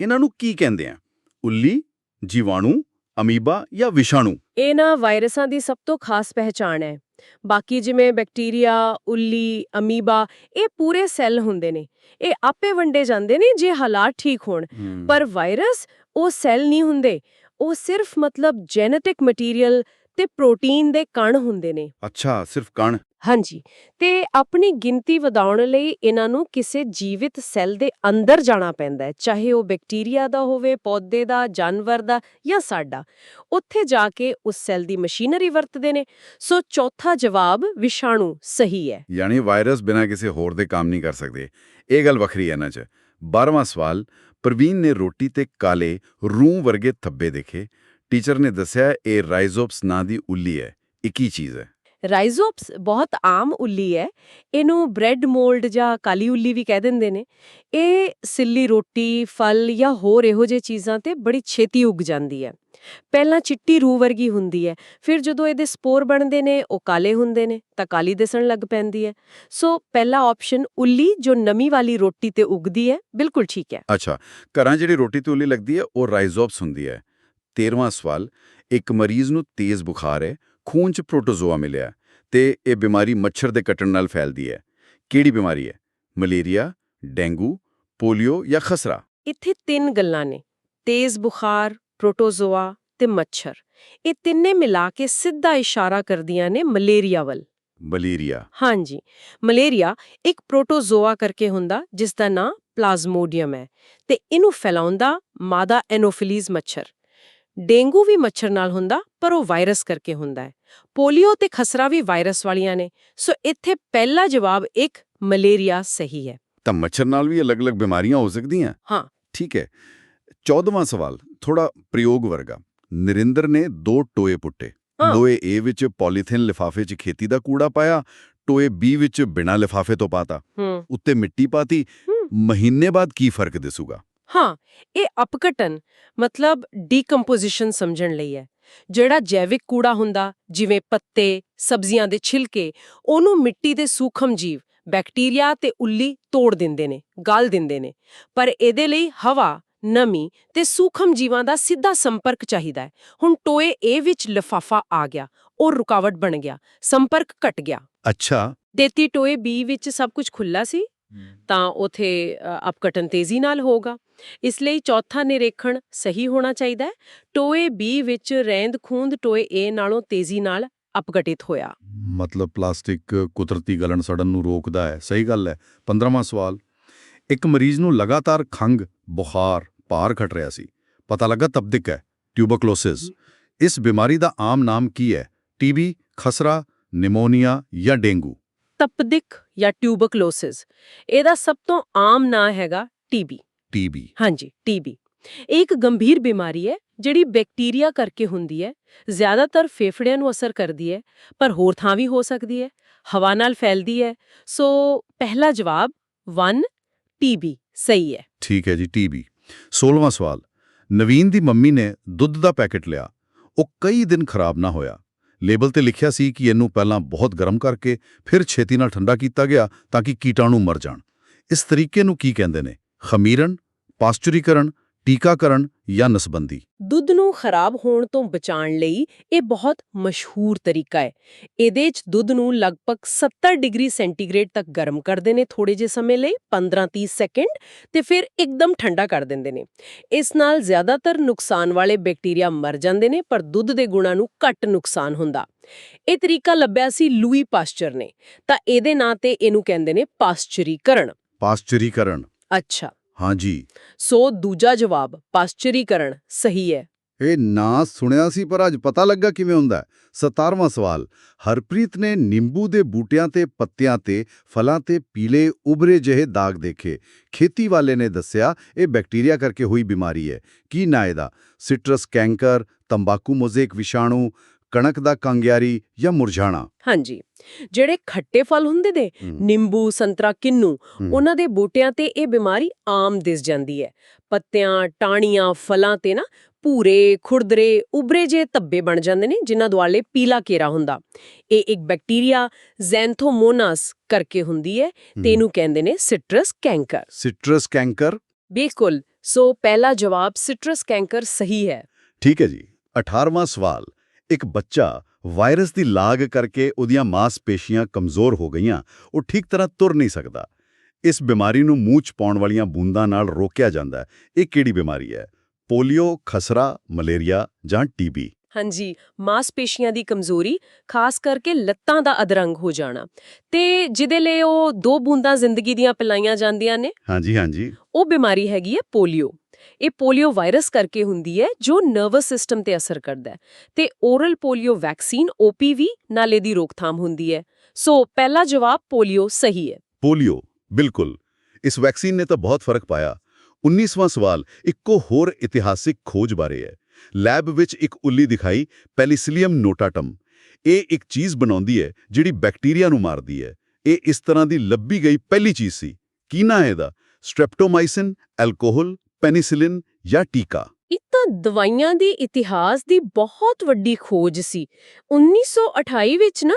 ਇਹਨਾਂ ਨੂੰ ਕੀ ਕਹਿੰਦੇ ਆ? ਉੱਲੀ ਜੀਵਾਣੂ ਅਮੀਬਾ ਜਾਂ ਵਿਸ਼ਾਣੂ? ਇਹਨਾਂ ਵਾਇਰਸਾਂ ਦੀ ਸਭ ਤੋਂ ਖਾਸ ਪਹਿਚਾਣ ਹੈ। ਬਾਕੀ ਜਿਵੇਂ ਬੈਕਟੀਰੀਆ ਉੱਲੀ ਅਮੀਬਾ ਇਹ ਪੂਰੇ ਸੈੱਲ ਹੁੰਦੇ ਨੇ। ਇਹ ਆਪੇ ਵੰਡੇ ਜਾਂਦੇ ਨੇ ਜੇ ਹਾਲਾਤ ਠੀਕ ਹੋਣ। ਪਰ ਵਾਇਰਸ ਉਹ ਸੈੱਲ ਨਹੀਂ ਹੁੰਦੇ। ਉਹ ਸਿਰਫ ਮਤਲਬ ਜੈਨੇਟਿਕ ਮਟੀਰੀਅਲ ਤੇ ਪ੍ਰੋਟੀਨ ਦੇ ਕਣ ਹੁੰਦੇ ਨੇ। ਅੱਛਾ ਸਿਰਫ ਕਣ? ਹਾਂਜੀ, ਤੇ ਆਪਣੀ ਗਿਣਤੀ ਵਧਾਉਣ ਲਈ ਇਹਨਾਂ ਨੂੰ ਕਿਸੇ ਜੀਵਿਤ ਸੈੱਲ ਦੇ ਅੰਦਰ ਜਾਣਾ ਪੈਂਦਾ ਹੈ, ਚਾਹੇ ਉਹ ਬੈਕਟੀਰੀਆ ਦਾ ਹੋਵੇ, ਪੌਦੇ ਦਾ, ਜਾਨਵਰ ਦਾ ਜਾਂ ਸਾਡਾ। ਉੱਥੇ ਜਾ ਕੇ ਉਸ ਸੈੱਲ ਦੀ ਮਸ਼ੀਨਰੀ ਵਰਤਦੇ ਨੇ। ਸੋ ਚੌਥਾ ਜਵਾਬ ਵਿਸ਼ਾਣੂ ਸਹੀ ਹੈ। ਯਾਨੀ ਵਾਇਰਸ ਬਿਨਾਂ ਕਿਸੇ ਹੋਰ ਦੇ ਕੰਮ ਨਹੀਂ ਕਰ ਸਕਦੇ। ਇਹ ਗੱਲ ਵੱਖਰੀ ਹੈ ਇਹਨਾਂ 'ਚ। 12ਵਾਂ ਸਵਾਲ, ਪ੍ਰਵੀਨ ਨੇ ਰੋਟੀ ਤੇ ਕਾਲੇ ਰੂਹ ਵਰਗੇ ਥੱਬੇ ਦੇਖੇ। ਟੀਚਰ ਨੇ ਦੱਸਿਆ, ਇਹ ਰਾਈਜ਼ੋਪਸ ਨਾਂ ਦੀ ਉੱਲੀ ਹੈ। ਇਹ ਕੀ ਚੀਜ਼ ਹੈ? ਰਾਈਜ਼ੋਪਸ ਬਹੁਤ ਆਮ ਉੱਲੀ ਹੈ। ਇਹਨੂੰ ਬ੍ਰੈਡ ਮੋਲਡ ਜਾਂ ਕਾਲੀ ਉੱਲੀ ਵੀ ਕਹਿ ਦਿੰਦੇ ਨੇ। ਇਹ ਸਿੱਲੀ ਰੋਟੀ, ਫਲ ਜਾਂ ਹੋਰ ਇਹੋ ਜਿਹੇ ਚੀਜ਼ਾਂ ਤੇ ਬੜੀ ਛੇਤੀ ਉੱਗ ਜਾਂਦੀ ਹੈ। ਪਹਿਲਾਂ ਚਿੱਟੀ ਰੂਹ ਵਰਗੀ ਹੁੰਦੀ ਹੈ, ਫਿਰ ਜਦੋਂ ਇਹਦੇ ਸਪੋਰ ਬਣਦੇ ਨੇ, ਉਹ ਕਾਲੇ ਹੁੰਦੇ ਨੇ, ਤਾਂ ਕਾਲੀ ਦਿਸਣ ਲੱਗ ਪੈਂਦੀ ਹੈ। ਸੋ ਪਹਿਲਾ ਆਪਸ਼ਨ ਉੱਲੀ ਜੋ ਨਮੀ ਵਾਲੀ ਰੋਟੀ ਤੇ ਉੱਗਦੀ ਹੈ, ਬਿਲਕੁਲ ਠੀਕ ਹੈ। ਅੱਛਾ, ਘਰਾਂ ਜਿਹੜੀ ਰੋਟੀ ਤੇ ਉੱਲੀ ਲੱਗਦੀ ਹੈ, ਉਹ ਰਾਈਜ਼ੋਪਸ ਹੁੰਦੀ ਹੈ। 13ਵਾਂ ਸਵਾਲ, ਇੱਕ ਮਰੀਜ਼ ਨੂੰ ਤੇਜ਼ ਬੁਖਾਰ ਹੈ ਖੂਨ 'ਚ ਪ੍ਰੋਟੋਜ਼ੋਆ ਮਿਲਿਆ ਤੇ ਇਹ ਬਿਮਾਰੀ ਮੱਛਰ ਦੇ ਕੱਟਣ ਨਾਲ ਫੈਲਦੀ ਹੈ। ਕਿਹੜੀ ਬਿਮਾਰੀ ਹੈ? ਮਲੇਰੀਆ ਡੇਂਗੂ ਪੋਲੀਓ ਜਾਂ ਖਸਰਾ? ਇੱਥੇ ਤਿੰਨ ਗੱਲਾਂ ਨੇ ਤੇਜ਼ ਬੁਖਾਰ ਪ੍ਰੋਟੋਜ਼ੋਆ ਤੇ ਮੱਛਰ। ਇਹ ਤਿੰਨੇ ਮਿਲਾ ਕੇ ਸਿੱਧਾ ਇਸ਼ਾਰਾ ਕਰਦੀਆਂ ਨੇ ਮਲੇਰੀਆ ਵੱਲ। ਮਲੇਰੀਆ। ਹਾਂਜੀ ਮਲੇਰੀਆ ਇੱਕ ਪ੍ਰੋਟੋਜ਼ੋਆ ਕਰਕੇ ਹੁੰਦਾ ਜਿਸ ਦਾ ਨਾਂ ਪਲਾਜ਼ਮੋਡੀਅਮ ਹੈ ਤੇ ਇਹਨੂੰ ਫੈਲਾਉਂਦਾ ਮਾਦਾ ਐਨੋਫਿਲੀਜ਼ ਮੱਛਰ। ਡੇਂਗੂ ਵੀ ਮੱਛਰ ਨਾਲ ਹੁੰਦਾ ਪਰ ਉਹ ਵਾਇਰਸ ਕਰਕੇ ਹੁੰਦਾ ਹੈ। ਪੋਲੀਓ ਤੇ ਖਸਰਾ ਵੀ ਵਾਇਰਸ ਵਾਲੀਆਂ ਨੇ ਸੋ ਇੱਥੇ ਪਹਿਲਾ ਜਵਾਬ ਇੱਕ ਮਲੇਰੀਆ ਸਹੀ ਹੈ। ਤਾਂ ਮੱਛਰ ਨਾਲ ਵੀ ਅਲੱਗ-ਅਲੱਗ ਬਿਮਾਰੀਆਂ ਹੋ ਸਕਦੀਆਂ? ਹਾਂ। ਠੀਕ ਹੈ। 14ਵਾਂ ਸਵਾਲ ਥੋੜਾ ਪ੍ਰਯੋਗ ਵਰਗਾ। ਨਰਿੰਦਰ ਨੇ ਦੋ ਟੋਏ ਪੁੱਟੇ। ਟੋਏ A ਵਿੱਚ ਪੋਲੀਥੀਨ ਲਿਫਾਫੇ 'ਚ ਖੇਤੀ ਦਾ ਕੂੜਾ ਪਾਇਆ ਟੋਏ B ਵਿੱਚ ਬਿਨਾਂ ਲਿਫਾਫੇ ਤੋਂ ਪਾਤਾ। ਉੱਤੇ ਮਿੱਟੀ ਪਾਤੀ। ਮਹੀਨੇ ਬਾਅਦ ਕੀ ਫ਼ਰਕ ਦਿਸੂਗਾ? ਹਾਂ ਇਹ ਅਪਕਟਨ ਮਤਲਬ ਡੀਕੰਪੋਜੀਸ਼ਨ ਸਮਝਣ ਲਈ ਹੈ ਜਿਹੜਾ ਜੈਵਿਕ ਕੂੜਾ ਹੁੰਦਾ ਜਿਵੇਂ ਪੱਤੇ ਸਬਜ਼ੀਆਂ ਦੇ ਛਿਲਕੇ ਉਹਨੂੰ ਮਿੱਟੀ ਦੇ ਸੂਖਮ ਜੀਵ ਬੈਕਟੀਰੀਆ ਤੇ ਉੱਲੀ ਤੋੜ ਦਿੰਦੇ ਨੇ ਗਲ ਦਿੰਦੇ ਨੇ ਪਰ ਇਹਦੇ ਲਈ ਹਵਾ ਨਮੀ ਤੇ ਸੂਖਮ ਜੀਵਾਂ ਦਾ ਸਿੱਧਾ ਸੰਪਰਕ ਚਾਹੀਦਾ ਹੈ। ਹੁਣ ਟੋਏ A ਵਿੱਚ ਲਿਫਾਫਾ ਆ ਗਿਆ ਉਹ ਰੁਕਾਵਟ ਬਣ ਗਿਆ ਸੰਪਰਕ ਘਟ ਗਿਆ। ਅੱਛਾ। ਦੇਤੀ ਟੋਏ B ਵਿੱਚ ਸਭ ਕੁਝ ਖੁੱਲਾ ਸੀ? ਤਾਂ ਉਥੇ ਅਪਕਟਨ ਤੇਜ਼ੀ ਨਾਲ ਹੋਗਾ ਇਸ ਲਈ ਚੌਥਾ ਨਿਰੀਖਣ ਸਹੀ ਹੋਣਾ ਚਾਹੀਦਾ ਹੈ। ਟੋਏ B ਵਿੱਚ ਰਹਿੰਦ ਖੂੰਦ ਟੋਏ A ਨਾਲੋਂ ਤੇਜ਼ੀ ਨਾਲ ਅਪਗਟਿਤ ਹੋਇਆ। ਮਤਲਬ ਪਲਾਸਟਿਕ ਕੁਦਰਤੀ ਗਲਣ ਸੜਨ ਨੂੰ ਰੋਕਦਾ ਹੈ। ਸਹੀ ਗੱਲ ਹੈ। 15ਵਾਂ ਸਵਾਲ। ਇੱਕ ਮਰੀਜ਼ ਨੂੰ ਲਗਾਤਾਰ ਖੰਗ ਬੁਖਾਰ ਭਾਰ ਘਟ ਰਿਹਾ ਸੀ। ਪਤਾ ਲੱਗਾ ਤਬਦਿਕ ਹੈ ਟਿਊਬਰਕਲੋਸਿਸ ਇਸ ਬਿਮਾਰੀ ਦਾ ਆਮ ਨਾਮ ਕੀ ਹੈ? ਟੀਬੀ ਖਸਰਾ ਨਿਮੋਨੀਆ ਜਾਂ ਡੇਂਗੂ? ਤਪਦਿਕ ਜਾਂ ਟਿਊਬਰਕਲੋਸਿਸ ਇਹਦਾ ਸਭ ਤੋਂ ਆਮ ਨਾਂ ਹੈਗਾ ਟੀਬੀ। ਟੀਬੀ। ਹਾਂਜੀ ਟੀਬੀ। ਇਹ ਇੱਕ ਗੰਭੀਰ ਬਿਮਾਰੀ ਹੈ ਜਿਹੜੀ ਬੈਕਟੀਰੀਆ ਕਰਕੇ ਹੁੰਦੀ ਹੈ। ਜ਼ਿਆਦਾਤਰ ਫੇਫੜਿਆਂ ਨੂੰ ਅਸਰ ਕਰਦੀ ਹੈ ਪਰ ਹੋਰ ਥਾਂ ਵੀ ਹੋ ਸਕਦੀ ਹੈ। ਹਵਾ ਨਾਲ ਫੈਲਦੀ ਹੈ। ਸੋ ਪਹਿਲਾ ਜਵਾਬ 1 ਟੀਬੀ। ਸਹੀ ਹੈ। ਠੀਕ ਹੈ ਜੀ ਟੀਬੀ। 16ਵਾਂ ਸਵਾਲ। ਨਵੀਨ ਦੀ ਮੰਮੀ ਨੇ ਦੁੱਧ ਦਾ ਪੈਕੇਟ ਲਿਆ। ਉਹ ਕਈ ਦਿਨ ਖਰਾਬ ਨਾ ਹੋਇਆ। ਲੇਬਲ ਤੇ ਲਿਖਿਆ ਸੀ ਕਿ ਇਹਨੂੰ ਪਹਿਲਾਂ ਬਹੁਤ ਗਰਮ ਕਰਕੇ ਫਿਰ ਛੇਤੀ ਨਾਲ ਠੰਡਾ ਕੀਤਾ ਗਿਆ ਤਾਂ ਕਿ ਕੀਟਾਣੂ ਮਰ ਜਾਣ। ਇਸ ਤਰੀਕੇ ਨੂੰ ਕੀ ਕਹਿੰਦੇ ਨੇ? ਖਮੀਰਨ, ਪਾਸਚੁਰੀਕਰਨ ਟੀਕਾਕਰਨ ਜਾਂ ਨਸਬੰਦੀ। ਦੁੱਧ ਨੂੰ ਖਰਾਬ ਹੋਣ ਤੋਂ ਬਚਾਉਣ ਲਈ ਇਹ ਬਹੁਤ ਮਸ਼ਹੂਰ ਤਰੀਕਾ ਹੈ। ਇਹਦੇ 'ਚ ਦੁੱਧ ਨੂੰ ਲਗਭਗ 70 ਡਿਗਰੀ ਸੈਂਟੀਗ੍ਰੇਡ ਤੱਕ ਗਰਮ ਕਰਦੇ ਨੇ ਥੋੜੇ ਜਿਹੇ ਸਮੇਂ ਲਈ 15-30 ਸੈਕਿੰਡ ਤੇ ਫਿਰ ਇੱਕਦਮ ਠੰਡਾ ਕਰ ਦਿੰਦੇ ਨੇ। ਇਸ ਨਾਲ ਜ਼ਿਆਦਾਤਰ ਨੁਕਸਾਨ ਵਾਲੇ ਬੈਕਟੀਰੀਆ ਮਰ ਜਾਂਦੇ ਨੇ ਪਰ ਦੁੱਧ ਦੇ ਗੁਣਾਂ ਨੂੰ ਘੱਟ ਨੁਕਸਾਨ ਹੁੰਦਾ। ਇਹ ਤਰੀਕਾ ਲੱਭਿਆ ਸੀ ਲੂਈ ਪਾਸਚਰ ਨੇ। ਤਾਂ ਇਹਦੇ ਨਾਂ ਤੇ ਇਹਨੂੰ ਕਹਿੰਦੇ ਨੇ ਪਾਸਚਰੀਕਰਨ। ਪਾਸਚੁਰੀਕਰਨ। ਅੱਛਾ। ਹਾਂਜੀ ਸੋ ਦੂਜਾ ਜਵਾਬ ਪਾਸਚਰੀਕਰਨ ਸਹੀ ਹੈ। ਇਹ ਨਾਂ ਸੁਣਿਆ ਸੀ ਪਰ ਅੱਜ ਪਤਾ ਲੱਗਾ ਕਿਵੇਂ ਹੁੰਦਾ ਹੈ। 17ਵਾਂ ਸਵਾਲ ਹਰਪ੍ਰੀਤ ਨੇ ਨਿੰਬੂ ਦੇ ਬੂਟਿਆਂ ਤੇ ਪੱਤਿਆਂ ਤੇ ਫਲਾਂ ਤੇ ਪੀਲੇ ਉਭਰੇ ਜਿਹੇ ਦਾਗ ਦੇਖੇ। ਖੇਤੀ ਵਾਲੇ ਨੇ ਦੱਸਿਆ ਇਹ ਬੈਕਟੀਰੀਆ ਕਰਕੇ ਹੋਈ ਬਿਮਾਰੀ ਹੈ। ਕੀ ਨਾਂ ਇਹਦਾ? ਸਿਟਰਸ ਕੈਂਕਰ ਤੰਬਾਕੂ ਮੋਜ਼ੇਕ ਵਿਸ਼ਾਣੂ ਕਣਕ ਦਾ ਕੰਗਿਆਰੀ ਜਾਂ ਮੁਰਝਾਣਾ? ਹਾਂਜੀ। ਜਿਹੜੇ ਖੱਟੇ ਫਲ ਹੁੰਦੇ ਨੇ ਨਿੰਬੂ ਸੰਤਰਾ ਕਿੰਨੂ। ਉਹਨਾਂ ਦੇ ਬੂਟਿਆਂ ਤੇ ਇਹ ਬਿਮਾਰੀ ਆਮ ਦਿਸ ਜਾਂਦੀ ਹੈ। ਪੱਤਿਆਂ ਟਾਹਣੀਆਂ ਫਲਾਂ ਤੇ ਨਾ ਭੂਰੇ ਖੁਰਦਰੇ ਉਭਰੇ ਜੇ ਧੱਬੇ ਬਣ ਜਾਂਦੇ ਨੇ ਜਿਨ੍ਹਾਂ ਦੁਆਲੇ ਪੀਲਾ ਘੇਰਾ ਹੁੰਦਾ। ਇਹ ਇੱਕ ਬੈਕਟੀਰੀਆ ਜ਼ੈਂਥੋਮੋਨਾਸ ਕਰਕੇ ਹੁੰਦੀ ਹੈ ਤੇ ਇਹਨੂੰ ਕਹਿੰਦੇ ਨੇ ਸਿਟਰਸ ਕੈਂਕਰ। ਸਿਟਰਸ ਕੈਂਕਰ? ਬਿਲਕੁਲ। ਸੋ ਪਹਿਲਾ ਜਵਾਬ ਸਿਟਰਸ ਕੈਂਕਰ ਸਹੀ ਹੈ। ਠੀਕ ਹੈ ਜੀ। 18ਵਾਂ ਸਵਾਲ। ਇੱਕ ਬੱਚਾ ਵਾਇਰਸ ਦੀ ਲਾਗ ਕਰਕੇ ਉਹਦੀਆਂ ਮਾਸਪੇਸ਼ੀਆਂ ਕਮਜ਼ੋਰ ਹੋ ਗਈਆਂ, ਉਹ ਠੀਕ ਤਰ੍ਹਾਂ ਤੁਰ ਨਹੀਂ ਸਕਦਾ। ਇਸ ਬਿਮਾਰੀ ਨੂੰ ਮੂੰਹ 'ਚ ਪਾਉਣ ਵਾਲੀਆਂ ਬੂੰਦਾਂ ਨਾਲ ਰੋਕਿਆ ਜਾਂਦਾ ਹੈ। ਇਹ ਕਿਹੜੀ ਬਿਮਾਰੀ ਹੈ? ਪੋਲੀਓ, ਖਸਰਾ, ਮਲੇਰੀਆ ਜਾਂ ਟੀਬੀ? ਹਾਂਜੀ ਮਾਸਪੇਸ਼ੀਆਂ ਦੀ ਕਮਜ਼ੋਰੀ ਖਾਸ ਕਰਕੇ ਲੱਤਾਂ ਦਾ ਅਧਰੰਗ ਹੋ ਜਾਣਾ। ਤੇ ਜਿਹਦੇ ਲਈ ਉਹ ਦੋ ਬੂੰਦਾਂ ਜ਼ਿੰਦਗੀ ਦੀਆਂ ਪਿਲਾਈਆਂ ਜਾਂਦੀਆਂ ਨੇ। ਹਾਂਜੀ ਹਾਂਜੀ। ਉਹ ਬਿਮਾਰੀ ਹੈਗੀ ਹੈ ਪੋਲੀਓ। ਇਹ ਪੋਲੀਓ ਵਾਇਰਸ ਕਰਕੇ ਹੁੰਦੀ ਹੈ ਜੋ ਨਰਵਸ ਸਿਸਟਮ ਤੇ ਅਸਰ ਕਰਦਾ ਹੈ। ਤੇ ਓਰਲ ਪੋਲੀਓ ਵੈਕਸੀਨ OPV ਨਾਲੇ ਦੀ ਰੋਕਥਾਮ ਹੁੰਦੀ ਹੈ। ਸੋ ਪਹਿਲਾ ਜਵਾਬ ਪੋਲੀਓ ਸਹੀ ਹੈ। ਪੋਲੀਓ ਬਿਲਕੁਲ। ਇਸ ਵੈਕਸੀਨ ਨੇ ਤਾਂ ਬਹੁਤ ਫ਼ਰਕ ਪਾਇਆ। 19ਵਾਂ ਸਵਾਲ ਇੱਕੋ ਹੋਰ ਇਤਿਹਾਸਿਕ ਖੋਜ ਬਾਰੇ ਹੈ। ਲੈਬ ਵਿੱਚ ਇੱਕ ਉੱਲੀ ਦਿਖਾਈ, ਪੈਲਿਸਿਲੀਅਮ ਨੋਟਾਟਮ। ਇਹ ਇੱਕ ਚੀਜ਼ ਬਣਾਉਂਦੀ ਹੈ, ਜਿਹੜੀ ਬੈਕਟੀਰੀਆ ਨੂੰ ਮਾਰਦੀ ਹੈ। ਇਹ ਇਸ ਤਰ੍ਹਾਂ ਦੀ ਲੱਭੀ ਗਈ ਪਹਿਲੀ ਚੀਜ਼ ਸੀ। ਕੀ ਨਾਂ ਹੈ ਇਹਦਾ? ਸਟ੍ਰੈਪਟੋਮਾਈਸਿਨ, ਐਲਕੋਹਲ, ਪੈਨਿਸਿਲਿਨ ਜਾਂ ਟੀਕਾ? ਇਹ ਤਾਂ ਦਵਾਈਆਂ ਦੀ ਇਤਿਹਾਸ ਦੀ ਬਹੁਤ ਵੱਡੀ ਖੋਜ ਸੀ। 1928 ਵਿੱਚ ਨਾ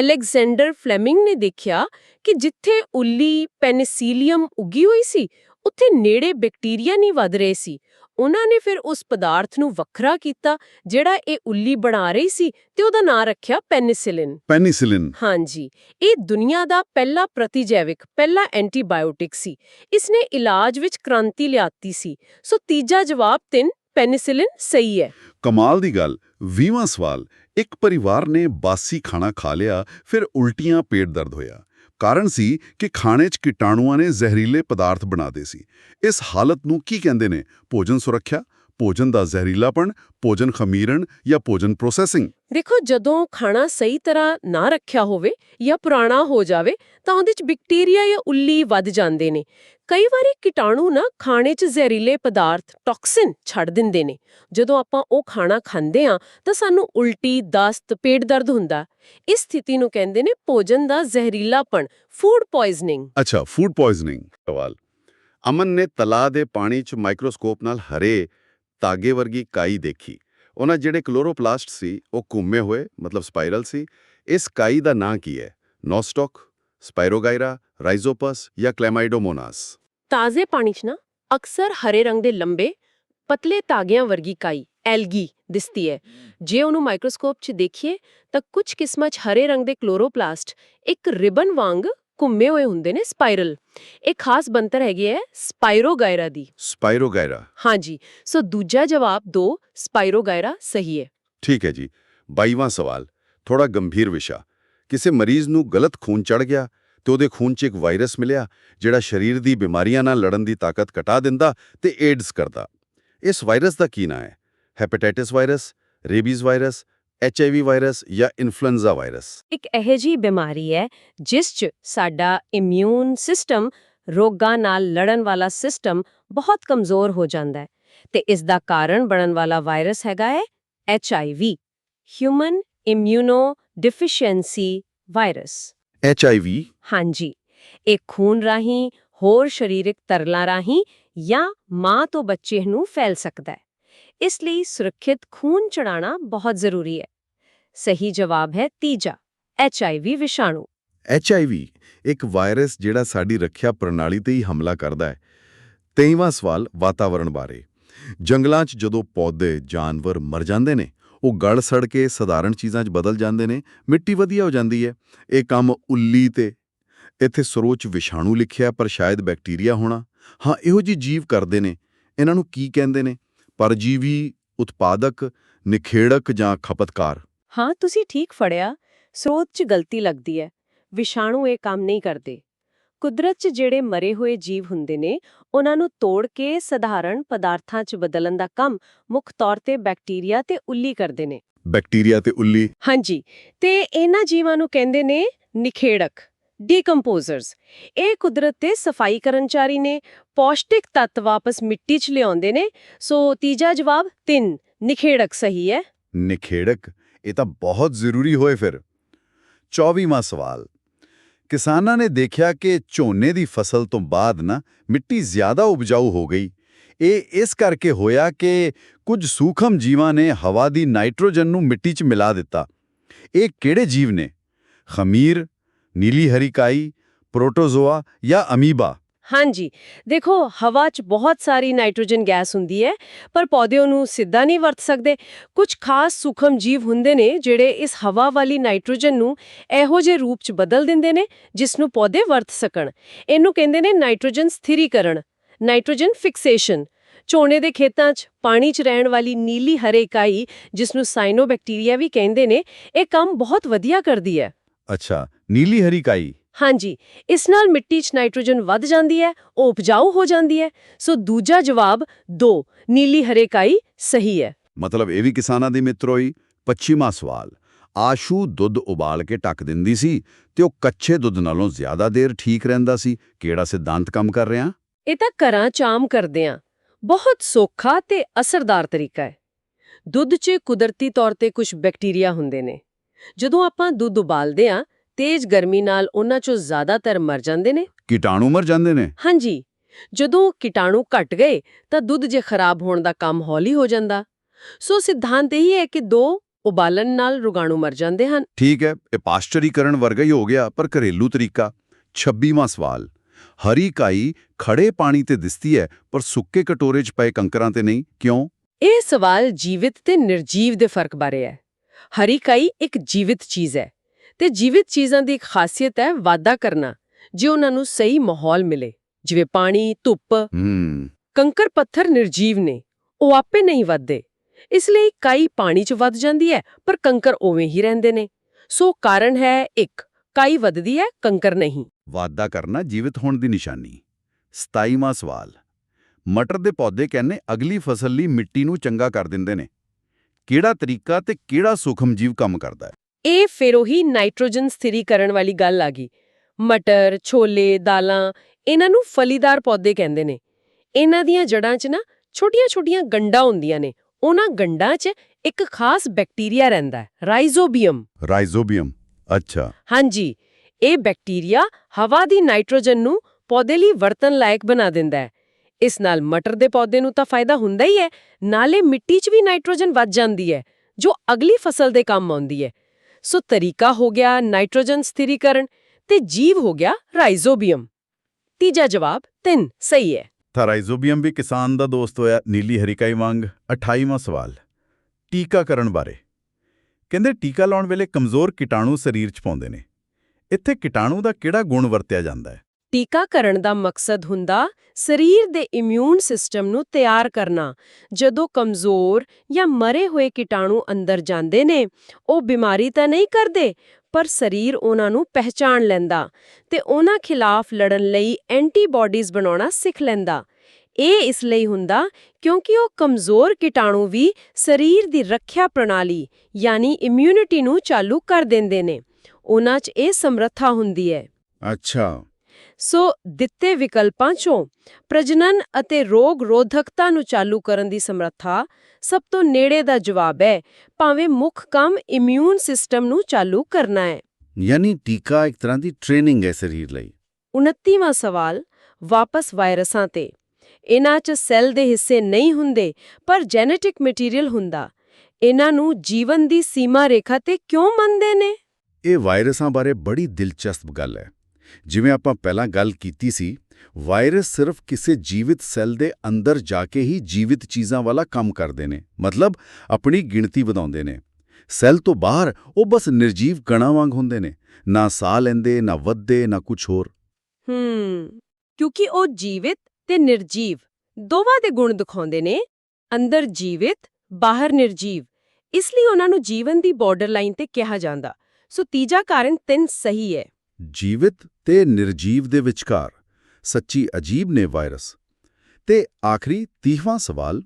ਅਲੈਗਜ਼ੈਂਡਰ ਫਲੇਮਿੰਗ ਨੇ ਦੇਖਿਆ ਕਿ ਜਿੱਥੇ ਉੱਲੀ ਪੈਨਿਸਿਲੀਅਮ ਉੱਗੀ ਹੋਈ ਸੀ, ਉੱਥੇ ਨੇੜੇ ਬੈਕਟੀਰੀਆ ਨਹੀਂ ਵਧ ਰਹੇ ਸੀ। ਉਹਨਾਂ ਨੇ ਫਿਰ ਉਸ ਪਦਾਰਥ ਨੂੰ ਵੱਖਰਾ ਕੀਤਾ ਜਿਹੜਾ ਇਹ ਉੱਲੀ ਬਣਾ ਰਹੀ ਸੀ ਤੇ ਉਹਦਾ ਨਾਂ ਰੱਖਿਆ ਪੈਨਿਸਿਲਿਨ। ਪੈਨਿਸਿਲਿਨ। ਹਾਂਜੀ ਇਹ ਦੁਨੀਆ ਦਾ ਪਹਿਲਾ ਪ੍ਰਤੀਜੈਵਿਕ ਪਹਿਲਾ ਐਂਟੀਬਾਇਓਟਿਕ ਸੀ। ਇਸ ਨੇ ਇਲਾਜ ਵਿੱਚ ਕ੍ਰਾਂਤੀ ਲਿਆਤੀ ਸੀ। ਸੋ ਤੀਜਾ ਜਵਾਬ 3 ਪੈਨਿਸਿਲਿਨ ਸਹੀ ਹੈ। ਕਮਾਲ ਦੀ ਗੱਲ। 20ਵਾਂ ਸਵਾਲ। ਇੱਕ ਪਰਿਵਾਰ ਨੇ ਬਾਸੀ ਖਾਣਾ ਖਾ ਲਿਆ ਫਿਰ ਉਲਟੀਆਂ ਪੇਟ ਦਰਦ ਹੋਇਆ। ਕਾਰਨ ਸੀ ਕਿ ਖਾਣੇ 'ਚ ਕੀਟਾਣੂਆਂ ਨੇ ਜ਼ਹਿਰੀਲੇ ਪਦਾਰਥ ਬਣਾਦੇ ਸੀ। ਇਸ ਹਾਲਤ ਨੂੰ ਕੀ ਕਹਿੰਦੇ ਨੇ? ਭੋਜਨ ਸੁਰੱਖਿਆ, ਭੋਜਨ ਦਾ ਜ਼ਹਿਰੀਲਾਪਣ, ਭੋਜਨ ਖਮੀਰਨ ਜਾਂ ਭੋਜਨ ਪ੍ਰੋਸੈਸਿੰਗ ਦੇਖੋ, ਜਦੋਂ ਖਾਣਾ ਸਹੀ ਤਰ੍ਹਾਂ ਨਾ ਰੱਖਿਆ ਹੋਵੇ ਜਾਂ ਪੁਰਾਣਾ ਹੋ ਜਾਵੇ, ਤਾਂ ਉਹਦੇ 'ਚ ਬੈਕਟੀਰੀਆ ਜਾਂ ਉੱਲੀ ਵੱਧ ਜਾਂਦੇ ਨੇ। ਕਈ ਵਾਰੀ ਕੀਟਾਣੂ ਨਾ ਖਾਣੇ 'ਚ ਜ਼ਹਿਰੀਲੇ ਪਦਾਰਥ ਟੌਕਸਿਨ ਛੱਡ ਦਿੰਦੇ ਨੇ। ਜਦੋਂ ਆਪਾਂ ਉਹ ਖਾਣਾ ਖਾਂਦੇ ਆ ਤਾਂ ਸਾਨੂੰ ਉਲਟੀ, ਦਸਤ, ਪੇਟ ਦਰਦ ਹੁੰਦਾ। ਇਸ ਸਥਿਤੀ ਨੂੰ ਕਹਿੰਦੇ ਨੇ ਭੋਜਨ ਦਾ ਜ਼ਹਿਰੀਲਾਪਣ ਫੂਡ ਪੋਇਜ਼ਨਿੰਗ ਅੱਛਾ ਫੂਡ ਪੋਇਜ਼ਨਿੰਗ ਸਵਾਲ। ਅਮਨ ਨੇ ਤਲਾ ਦੇ ਪਾਣੀ 'ਚ ਮਾਈਕਰੋਸਕੋਪ ਨਾਲ ਹਰੇ ਤਾਗੇ ਵਰਗੀ ਕਾਈ ਦੇਖੀ। ਉਹਨਾਂ ਜਿਹੜੇ ਕਲੋਰੋਪਲਾਸਟ ਸੀ, ਉਹ ਘੁੰਮੇ ਹੋਏ, ਮਤਲਬ ਸਪਾਈਰਲ ਸੀ। ਇਸ ਕਾਈ ਦਾ ਨਾਂ ਕੀ ਹੈ? ਨੋਸਟੋਕ ਸਪਾਇਰੋਗਾਇਰਾ ਰਾਈਜ਼ੋਪਸ ਜਾਂ ਕਲੈਮਾਈਡੋਮੋਨਾਸ ਤਾਜ਼ੇ ਪਾਣੀ 'ਚ ਨਾ ਅਕਸਰ ਹਰੇ ਰੰਗ ਦੇ ਲੰਬੇ ਪਤਲੇ ਤਾਗਿਆਂ ਵਰਗੀ ਕਾਈ ਐਲਗੀ ਦਿਸਦੀ ਹੈ। ਜੇ ਉਹਨੂੰ ਮਾਈਕਰੋਸਕੋਪ 'ਚ ਦੇਖੀਏ ਤਾਂ ਕੁਝ ਕਿਸਮਾਂ 'ਚ ਹਰੇ ਰੰਗ ਦੇ ਕਲੋਰੋਪਲਾਸਟ ਇੱਕ ਰਿਬਨ ਵਾਂਗ ਘੁੰਮੇ ਹੋਏ ਹੁੰਦੇ ਨੇ ਸਪਾਈਰਲ ਇਹ ਖਾਸ ਬੰਤਰ ਹੈਗੀ ਹੈ ਸਪਾਇਰੋਗਾਇਰਾ ਦੀ। ਸਪਾਇਰੋਗਾਇਰਾ? ਹਾਂਜੀ ਸੋ ਦੂਜਾ ਜਵਾਬ 2 ਸਪਾਇਰੋਗਾਇਰਾ ਸਹੀ ਹੈ। ਠੀਕ ਹੈ ਜੀ। 22ਵਾਂ ਸਵਾਲ ਥੋੜਾ ਗੰਭੀਰ ਵਿਸ਼ਾ। ਕਿਸੇ ਮਰੀਜ਼ ਨੂੰ ਗਲਤ ਖੂਨ ਚੜ ਗਿਆ ਤੇ ਉਹਦੇ ਖੂਨ 'ਚ ਇੱਕ ਵਾਇਰਸ ਮਿਲਿਆ, ਜਿਹੜਾ ਸਰੀਰ ਦੀ ਬਿਮਾਰੀਆਂ ਨਾਲ ਲੜਨ ਦੀ ਤਾਕਤ ਘਟਾ ਦਿੰਦਾ ਤੇ ਏਡਸ ਕਰਦਾ। ਇਸ ਵਾਇਰਸ ਦਾ ਕੀ ਨਾਂ ਹੈ? Hepatitis virus rabies virus HIV virus ਜਾਂ ਇਨਫਲੂਐਂਜ਼ਾ ਵਾਇਰਸ ਇੱਕ ਇਹੋ ਜਿਹੀ ਬਿਮਾਰੀ ਹੈ, ਜਿਸ 'ਚ ਸਾਡਾ ਇਮਿਊਨ ਸਿਸਟਮ ਰੋਗਾਂ ਨਾਲ ਲੜਨ ਵਾਲਾ ਸਿਸਟਮ ਬਹੁਤ ਕਮਜ਼ੋਰ ਹੋ ਜਾਂਦਾ ਹੈ ਤੇ ਇਸ ਦਾ ਕਾਰਨ ਬਣਨ ਵਾਲਾ ਵਾਇਰਸ ਹੈਗਾ ਹੈ HIV human immunodeficiency virus HIV ਹਾਂਜੀ। ਇਹ ਖੂਨ ਰਾਹੀਂ ਹੋਰ ਸਰੀਰਕ ਤਰਲਾਂ ਰਾਹੀਂ ਜਾਂ ਮਾਂ ਤੋਂ ਬੱਚੇ ਨੂੰ ਫੈਲ ਸਕਦਾ ਹੈ। ਇਸ ਲਈ ਸੁਰੱਖਿਅਤ ਖੂਨ ਚੜਾਉਣਾ ਬਹੁਤ ਜ਼ਰੂਰੀ ਹੈ। ਸਹੀ ਜਵਾਬ ਹੈ ਤੀਜਾ HIV ਵਿਸ਼ਾਣੂ। ਐਚਆਈਵੀ ਇੱਕ ਵਾਇਰਸ ਜਿਹੜਾ ਸਾਡੀ ਰੱਖਿਆ ਪ੍ਰਣਾਲੀ ਤੇ ਹੀ ਹਮਲਾ ਕਰਦਾ ਹੈ। 23ਵਾਂ ਸਵਾਲ ਵਾਤਾਵਰਣ ਬਾਰੇ। ਜੰਗਲਾਂ 'ਚ ਜਦੋਂ ਪੌਦੇ ਜਾਨਵਰ ਮਰ ਜਾਂਦੇ ਨੇ ਉਹ ਗਲ ਸੜ ਕੇ ਸਧਾਰਨ ਚੀਜ਼ਾਂ 'ਚ ਬਦਲ ਜਾਂਦੇ ਨੇ, ਮਿੱਟੀ ਵਧੀਆ ਹੋ ਜਾਂਦੀ ਹੈ। ਇਹ ਕੰਮ ਉੱਲੀ ਤੇ ਇੱਥੇ ਸਰੋਚ ਵਿਸ਼ਾਣੂ ਲਿਖਿਆ ਪਰ ਸ਼ਾਇਦ ਬੈਕਟੀਰੀਆ ਹੋਣਾ। ਹਾਂ, ਇਹੋ ਜੀ ਜੀਵ ਕਰਦੇ ਨੇ। ਇਹਨਾਂ ਨੂੰ ਕੀ ਕਹਿੰਦੇ ਨੇ? ਪਰਜੀਵੀ ਉਤਪਾਦਕ, ਨਿਖੇੜਕ ਜਾਂ ਖਪਤਕਾਰ? ਹਾਂ, ਤੁਸੀਂ ਠੀਕ ਫੜਿਆ। ਸਰੋਤ 'ਚ ਗਲਤੀ ਲੱਗਦੀ ਹੈ। ਵਿਸ਼ਾਣੂ ਇਹ ਕੰਮ ਨਹੀਂ ਕਰਦੇ। ਕੁਦਰਤ 'ਚ ਜਿਹੜੇ ਮਰੇ ਹੋਏ ਜੀਵ ਹੁੰਦੇ ਨੇ ਉਹਨਾਂ ਨੂੰ ਤੋੜ ਕੇ ਸਧਾਰਨ ਪਦਾਰਥਾਂ 'ਚ ਬਦਲਣ ਦਾ ਕੰਮ ਮੁੱਖ ਤੌਰ ਤੇ ਬੈਕਟੀਰੀਆ ਤੇ ਉੱਲੀ ਕਰਦੇ ਨੇ। ਬੈਕਟੀਰੀਆ ਤੇ ਉੱਲੀ? ਹਾਂਜੀ ਤੇ ਇਹਨਾਂ ਜੀਵਾਂ ਨੂੰ ਕਹਿੰਦੇ ਨੇ ਨਿਖੇੜਕ ਡੀਕੰਪੋਜ਼ਰਸ। ਇਹ ਕੁਦਰਤ ਦੇ ਸਫ਼ਾਈ ਕਰਮਚਾਰੀ ਨੇ ਪੌਸ਼ਟਿਕ ਤੱਤ ਵਾਪਸ ਮਿੱਟੀ 'ਚ ਲਿਆਉਂਦੇ ਨੇ। ਸੋ ਤੀਜਾ ਜਵਾਬ 3 ਨਿਖੇੜਕ ਸਹੀ ਹੈ। ਨਿਖੇੜਕ? ਇਹ ਤਾਂ ਬਹੁਤ ਜ਼ਰੂਰੀ ਹੋਏ ਫਿਰ। 24ਵਾਂ ਸਵਾਲ। ਕਿਸਾਨਾਂ ਨੇ ਦੇਖਿਆ ਕਿ ਝੋਨੇ ਦੀ ਫਸਲ ਤੋਂ ਬਾਅਦ ਨਾ ਮਿੱਟੀ ਜ਼ਿਆਦਾ ਉਪਜਾਊ ਹੋ ਗਈ। ਇਹ ਇਸ ਕਰਕੇ ਹੋਇਆ ਕਿ ਕੁਝ ਸੂਖਮ ਜੀਵਾਂ ਨੇ ਹਵਾ ਦੀ ਨਾਈਟ੍ਰੋਜਨ ਨੂੰ ਮਿੱਟੀ 'ਚ ਮਿਲਾ ਦਿੱਤਾ। ਇਹ ਕਿਹੜੇ ਜੀਵ ਨੇ? ਖਮੀਰ, ਨੀਲੀ ਹਰੀਕਾਈ ਪ੍ਰੋਟੋਜ਼ੋਆ ਜਾਂ ਅਮੀਬਾ? ਹਾਂਜੀ। ਦੇਖੋ, ਹਵਾ 'ਚ ਬਹੁਤ ਸਾਰੀ ਨਾਈਟ੍ਰੋਜਨ ਗੈਸ ਹੁੰਦੀ ਹੈ, ਪਰ ਪੌਦੇ ਉਹਨੂੰ ਸਿੱਧਾ ਨਹੀਂ ਵਰਤ ਸਕਦੇ। ਕੁਝ ਖਾਸ ਸੂਖਮ ਜੀਵ ਹੁੰਦੇ ਨੇ ਜਿਹੜੇ ਇਸ ਹਵਾ ਵਾਲੀ ਨਾਈਟ੍ਰੋਜਨ ਨੂੰ ਇਹੋ ਜਿਹੇ ਰੂਪ 'ਚ ਬਦਲ ਦਿੰਦੇ ਨੇ, ਜਿਸ ਨੂੰ ਪੌਦੇ ਵਰਤ ਸਕਣ। ਇਹਨੂੰ ਕਹਿੰਦੇ ਨੇ ਨਾਈਟ੍ਰੋਜਨ ਸਥਿਰੀਕਰਨ, ਨਾਈਟ੍ਰੋਜਨ ਫਿਕਸੇਸ਼ਨ। ਝੋਨੇ ਦੇ ਖੇਤਾਂ 'ਚ ਪਾਣੀ 'ਚ ਰਹਿਣ ਵਾਲੀ ਨੀਲੀ ਹਰੇ ਇਕਾਈ, ਜਿਸ ਨੂੰ ਸਾਈਨੋਬੈਕਟੀਰੀਆ ਵੀ ਕਹਿੰਦੇ ਨੇ, ਇਹ ਕੰਮ ਬਹੁਤ ਵਧੀਆ ਕਰਦੀ ਹੈ। ਅੱਛਾ, ਨੀਲੀ ਹਰੀ ਇਕਾਈ। ਹਾਂਜੀ ਇਸ ਨਾਲ ਮਿੱਟੀ 'ਚ ਨਾਈਟ੍ਰੋਜਨ ਵੱਧ ਜਾਂਦੀ ਹੈ ਉਹ ਉਪਜਾਊ ਹੋ ਜਾਂਦੀ ਹੈ। ਸੋ ਦੂਜਾ ਜਵਾਬ 2 ਨੀਲੀ ਹਰੇ ਇਕਾਈ ਸਹੀ ਹੈ। ਮਤਲਬ ਇਹ ਵੀ ਕਿਸਾਨਾਂ ਦੀ ਮਿੱਤਰੋਈ 25ਵਾਂ ਸਵਾਲ। ਆਸ਼ੂ ਦੁੱਧ ਉਬਾਲ ਕੇ ਟੱਕ ਦਿੰਦੀ ਸੀ ਤੇ ਉਹ ਕੱਚੇ ਦੁੱਧ ਨਾਲੋਂ ਜ਼ਿਆਦਾ ਦੇਰ ਠੀਕ ਰਹਿੰਦਾ ਸੀ। ਕਿਹੜਾ ਸਿਧਾਂਤ ਕੰਮ ਕਰ ਰਿਹਾ? ਇਹ ਤਾਂ ਘਰਾਂ 'ਚ ਆਮ ਕਰਦੇ ਆ। ਬਹੁਤ ਸੌਖਾ ਤੇ ਅਸਰਦਾਰ ਤਰੀਕਾ ਹੈ। ਦੁੱਧ 'ਚ ਕੁਦਰਤੀ ਤੌਰ ਤੇ ਕੁਝ ਬੈਕਟੀਰੀਆ ਹੁੰਦੇ ਨੇ। ਜਦੋਂ ਆਪਾਂ ਦੁੱਧ ਉਬਾਲਦੇ ਆ ਤੇਜ਼ ਗਰਮੀ ਨਾਲ ਉਹਨਾਂ 'ਚੋਂ ਜ਼ਿਆਦਾਤਰ ਮਰ ਜਾਂਦੇ ਨੇ। ਕੀਟਾਣੂ ਮਰ ਜਾਂਦੇ ਨੇ? ਹਾਂਜੀ। ਜਦੋਂ ਕੀਟਾਣੂ ਘਟ ਗਏ ਤਾਂ ਦੁੱਧ ਜੇ ਖਰਾਬ ਹੋਣ ਦਾ ਕੰਮ ਹੌਲੀ ਹੋ ਜਾਂਦਾ। ਸੋ ਸਿਧਾਂਤ ਇਹ ਹੈ ਕਿ ਦੋ ਉਬਾਲਣ ਨਾਲ ਰੋਗਾਣੂ ਮਰ ਜਾਂਦੇ ਹਨ। ਠੀਕ ਹੈ ਇਹ ਪਾਸਚਰੀਕਰਨ ਵਰਗਾ ਹੀ ਹੋ ਗਿਆ ਪਰ ਘਰੇਲੂ ਤਰੀਕਾ। 26ਵਾਂ ਸਵਾਲ। ਹਰੀ ਕਾਈ ਖੜੇ ਪਾਣੀ ਤੇ ਦਿਸਦੀ ਹੈ ਪਰ ਸੁੱਕੇ ਕਟੋਰੇ 'ਚ ਪਏ ਕੰਕਰਾਂ ਤੇ ਨਹੀਂ? ਕਿਉਂ? ਇਹ ਸਵਾਲ ਜੀਵਿਤ ਤੇ ਨਿਰਜੀਵ ਦੇ ਫ਼ਰਕ ਬਾਰੇ ਹੈ। ਹਰੀ ਕਾਈ ਇੱਕ ਜੀਵਿਤ ਚੀਜ਼ ਹੈ। ਤੇ ਜੀਵਿਤ ਚੀਜ਼ਾਂ ਦੀ ਇੱਕ ਖਾਸੀਅਤ ਹੈ ਵਾਧਾ ਕਰਨਾ ਜੇ ਉਹਨਾਂ ਨੂੰ ਸਹੀ ਮਾਹੌਲ ਮਿਲੇ ਜਿਵੇਂ ਪਾਣੀ ਧੁੱਪ। ਕੰਕਰ ਪੱਥਰ ਨਿਰਜੀਵ ਨੇ ਉਹ ਆਪੇ ਨਹੀਂ ਵੱਧਦੇ। ਇਸ ਲਈ ਕਾਈ ਪਾਣੀ 'ਚ ਵੱਧ ਜਾਂਦੀ ਹੈ ਪਰ ਕੰਕਰ ਉਵੇਂ ਹੀ ਰਹਿੰਦੇ ਨੇ। ਸੋ ਕਾਰਨ ਹੈ ਇੱਕ ਕਾਈ ਵੱਧਦੀ ਹੈ ਕੰਕਰ ਨਹੀਂ। ਵਾਅਦਾ ਕਰਨਾ ਜੀਵਿਤ ਹੋਣ ਦੀ ਨਿਸ਼ਾਨੀ। 27ਵਾਂ ਸਵਾਲ। ਮਟਰ ਦੇ ਪੌਦੇ ਕਹਿੰਨੇ ਅਗਲੀ ਫਸਲ ਲਈ ਮਿੱਟੀ ਨੂੰ ਚੰਗਾ ਕਰ ਦਿੰਦੇ ਨੇ। ਕਿਹੜਾ ਤਰੀਕਾ ਤੇ ਕਿਹੜਾ ਸੂਖਮ ਜੀਵ ਕੰਮ ਕਰਦਾ ਹੈ? ਇਹ ਫਿਰ ਉਹੀ ਨਾਈਟ੍ਰੋਜਨ ਸਥਿਰੀਕਰਨ ਵਾਲੀ ਗੱਲ ਆ ਗਈ। ਮਟਰ ਛੋਲੇ ਦਾਲਾਂ ਇਹਨਾਂ ਨੂੰ ਫਲੀਦਾਰ ਪੌਦੇ ਕਹਿੰਦੇ ਨੇ। ਇਹਨਾਂ ਦੀਆਂ ਜੜਾਂ 'ਚ ਨਾ ਛੋਟੀਆਂ-ਛੋਟੀਆਂ ਗੰਡਾਂ ਹੁੰਦੀਆਂ ਨੇ। ਉਹਨਾਂ ਗੰਡਾਂ 'ਚ ਇੱਕ ਖਾਸ ਬੈਕਟੀਰੀਆ ਰਹਿੰਦਾ ਹੈ ਰਾਈਜ਼ੋਬੀਅਮ। ਰਾਈਜ਼ੋਬੀਅਮ ਅੱਛਾ। ਹਾਂਜੀ ਇਹ ਬੈਕਟੀਰੀਆ ਹਵਾ ਦੀ ਨਾਈਟ੍ਰੋਜਨ ਨੂੰ ਪੌਦੇ ਲਈ ਵਰਤਨ ਲਾਇਕ ਬਣਾ ਦਿੰਦਾ ਹੈ। ਇਸ ਨਾਲ ਮਟਰ ਦੇ ਪੌਦੇ ਨੂੰ ਤਾਂ ਫਾਇਦਾ ਹੁੰਦਾ ਹੀ ਹੈ ਨਾਲੇ ਮਿੱਟੀ 'ਚ ਵੀ ਨਾਈਟ੍ਰੋਜਨ ਵੱਧ ਜਾਂਦੀ ਹੈ ਜੋ ਅਗਲੀ ਫਸਲ ਦੇ ਕੰਮ ਆਉਂਦੀ ਹੈ। ਸੋ ਤਰੀਕਾ ਹੋ ਗਿਆ ਨਾਈਟ੍ਰੋਜਨ ਸਥਿਰੀਕਰਨ ਤੇ ਜੀਵ ਹੋ ਗਿਆ ਰਾਈਜ਼ੋਬੀਅਮ। ਤੀਜਾ ਜਵਾਬ 3 ਸਹੀ ਹੈ। ਤਾਂ ਰਾਈਜ਼ੋਬੀਅਮ ਵੀ ਕਿਸਾਨ ਦਾ ਦੋਸਤ ਹੋਇਆ, ਨੀਲੀ ਹਰੀਕਾਈ ਵਾਂਗ। 28ਵਾਂ ਸਵਾਲ, ਟੀਕਾਕਰਨ ਬਾਰੇ। ਕਹਿੰਦੇ ਟੀਕਾ ਲਾਉਣ ਵੇਲੇ ਕਮਜ਼ੋਰ ਕੀਟਾਣੂ ਸਰੀਰ 'ਚ ਪਾਉਂਦੇ ਨੇ। ਇੱਥੇ ਕੀਟਾਣੂ ਦਾ ਕਿਹੜਾ ਗੁਣ ਵਰਤਿਆ ਜਾਂਦਾ ਹੈ? ਟੀਕਾਕਰਨ ਦਾ ਮਕਸਦ ਹੁੰਦਾ ਸਰੀਰ ਦੇ ਇਮਿਊਨ ਸਿਸਟਮ ਨੂੰ ਤਿਆਰ ਕਰਨਾ। ਜਦੋਂ ਕਮਜ਼ੋਰ ਜਾਂ ਮਰੇ ਹੋਏ ਕੀਟਾਣੂ ਅੰਦਰ ਜਾਂਦੇ ਨੇ, ਉਹ ਬਿਮਾਰੀ ਤਾਂ ਨਹੀਂ ਕਰਦੇ, ਪਰ ਸਰੀਰ ਉਹਨਾਂ ਨੂੰ ਪਹਿਚਾਣ ਲੈਂਦਾ ਤੇ ਉਹਨਾਂ ਖਿਲਾਫ ਲੜਨ ਲਈ ਐਂਟੀਬਾਡੀਜ਼ ਬਣਾਉਣਾ ਸਿੱਖ ਲੈਂਦਾ। ਇਹ ਇਸ ਲਈ ਹੁੰਦਾ ਕਿਉਂਕਿ ਉਹ ਕਮਜ਼ੋਰ ਕੀਟਾਣੂ ਵੀ ਸਰੀਰ ਦੀ ਰੱਖਿਆ ਪ੍ਰਣਾਲੀ, ਯਾਨੀ ਇਮਿਊਨਿਟੀ ਨੂੰ ਚਾਲੂ ਕਰ ਦਿੰਦੇ ਨੇ। ਉਹਨਾਂ 'ਚ ਇਹ ਸਮਰੱਥਾ ਹੁੰਦੀ ਹੈ। ਅੱਛਾ। ਸੋ ਦਿੱਤੇ ਵਿਕਲਪਾਂ ਚੋਂ ਪ੍ਰਜਨਨ ਅਤੇ ਰੋਗ ਰੋਧਕਤਾ ਨੂੰ ਚਾਲੂ ਕਰਨ ਦੀ ਸਮਰੱਥਾ ਸਭ ਤੋਂ ਨੇੜੇ ਦਾ ਜਵਾਬ ਹੈ ਭਾਵੇਂ ਮੁੱਖ ਕੰਮ ਇਮਿਊਨ ਸਿਸਟਮ ਨੂੰ ਚਾਲੂ ਕਰਨਾ ਹੈ। ਯਾਨੀ ਟੀਕਾ ਇੱਕ ਤਰ੍ਹਾਂ ਦੀ ਟ੍ਰੇਨਿੰਗ ਹੈ ਸਰੀਰ ਲਈ। 29ਵਾਂ ਸਵਾਲ ਵਾਪਸ ਵਾਇਰਸਾਂ ਤੇ। ਇਹਨਾਂ 'ਚ ਸੈੱਲ ਦੇ ਹਿੱਸੇ ਨਹੀਂ ਹੁੰਦੇ ਪਰ ਜੈਨੇਟਿਕ ਮਟੀਰੀਅਲ ਹੁੰਦਾ। ਇਹਨਾਂ ਨੂੰ ਜੀਵਨ ਦੀ ਸੀਮਾ ਰੇਖਾ ਤੇ ਕਿਉਂ ਮੰਨਦੇ ਨੇ? ਇਹ ਵਾਇਰਸਾਂ ਬਾਰੇ ਬੜੀ ਦਿਲਚਸਪ ਗੱਲ ਹੈ। ਜਿਵੇਂ ਆਪਾਂ ਪਹਿਲਾਂ ਗੱਲ ਕੀਤੀ ਸੀ ਵਾਇਰਸ ਸਿਰਫ ਕਿਸੇ ਜੀਵਿਤ ਸੈੱਲ ਦੇ ਅੰਦਰ ਜਾ ਕੇ ਹੀ ਜੀਵਿਤ ਚੀਜ਼ਾਂ ਵਾਲਾ ਕੰਮ ਕਰਦੇ ਨੇ ਮਤਲਬ ਆਪਣੀ ਗਿਣਤੀ ਵਧਾਉਂਦੇ ਨੇ। ਸੈੱਲ ਤੋਂ ਬਾਹਰ ਉਹ ਬਸ ਨਿਰਜੀਵ ਕਣਾਂ ਵਾਂਗ ਹੁੰਦੇ ਨੇ ਨਾ ਸਾਹ ਲੈਂਦੇ ਨਾ ਵੱਧਦੇ ਨਾ ਕੁਝ ਹੋਰ। ਹੂੰ ਕਿਉਂਕਿ ਉਹ ਜੀਵਿਤ ਤੇ ਨਿਰਜੀਵ ਦੋਵਾਂ ਦੇ ਗੁਣ ਦਿਖਾਉਂਦੇ ਨੇ ਅੰਦਰ ਜੀਵਿਤ ਬਾਹਰ ਨਿਰਜੀਵ ਇਸ ਲਈ ਉਹਨਾਂ ਨੂੰ ਜੀਵਨ ਦੀ ਬਾਰਡਰ ਲਾਈਨ ਤੇ ਕਿਹਾ ਜਾਂਦਾ। ਸੋ ਤੀਜਾ ਕਾਰਨ ਤਿੰਨ ਸਹੀ ਹੈ। ਜੀਵਿਤ ਤੇ ਨਿਰਜੀਵ ਦੇ ਵਿਚਕਾਰ ਸੱਚੀ ਅਜੀਬ ਨੇ ਵਾਇਰਸ। ਤੇ ਆਖਰੀ 30ਵਾਂ ਸਵਾਲ,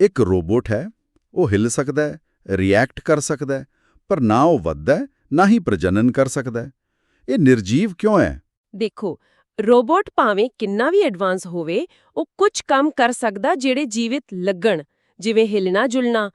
ਇੱਕ ਰੋਬੋਟ ਹੈ, ਉਹ ਹਿੱਲ ਸਕਦਾ ਹੈ ਰਿਐਕਟ ਕਰ ਸਕਦਾ ਹੈ, ਪਰ ਨਾ ਉਹ ਵੱਧਦਾ ਨਾ ਹੀ ਪ੍ਰਜਨਨ ਕਰ ਸਕਦਾ ਹੈ। ਇਹ ਨਿਰਜੀਵ ਕਿਉਂ ਹੈ? ਦੇਖੋ, ਰੋਬੋਟ ਭਾਵੇਂ ਕਿੰਨਾ ਵੀ ਐਡਵਾਂਸ ਹੋਵੇ, ਉਹ ਕੁਝ ਕੰਮ ਕਰ ਸਕਦਾ ਜਿਹੜੇ ਜੀਵਿਤ ਲੱਗਣ, ਜਿਵੇਂ ਹਿਲਣਾ ਜੁਲਣਾ।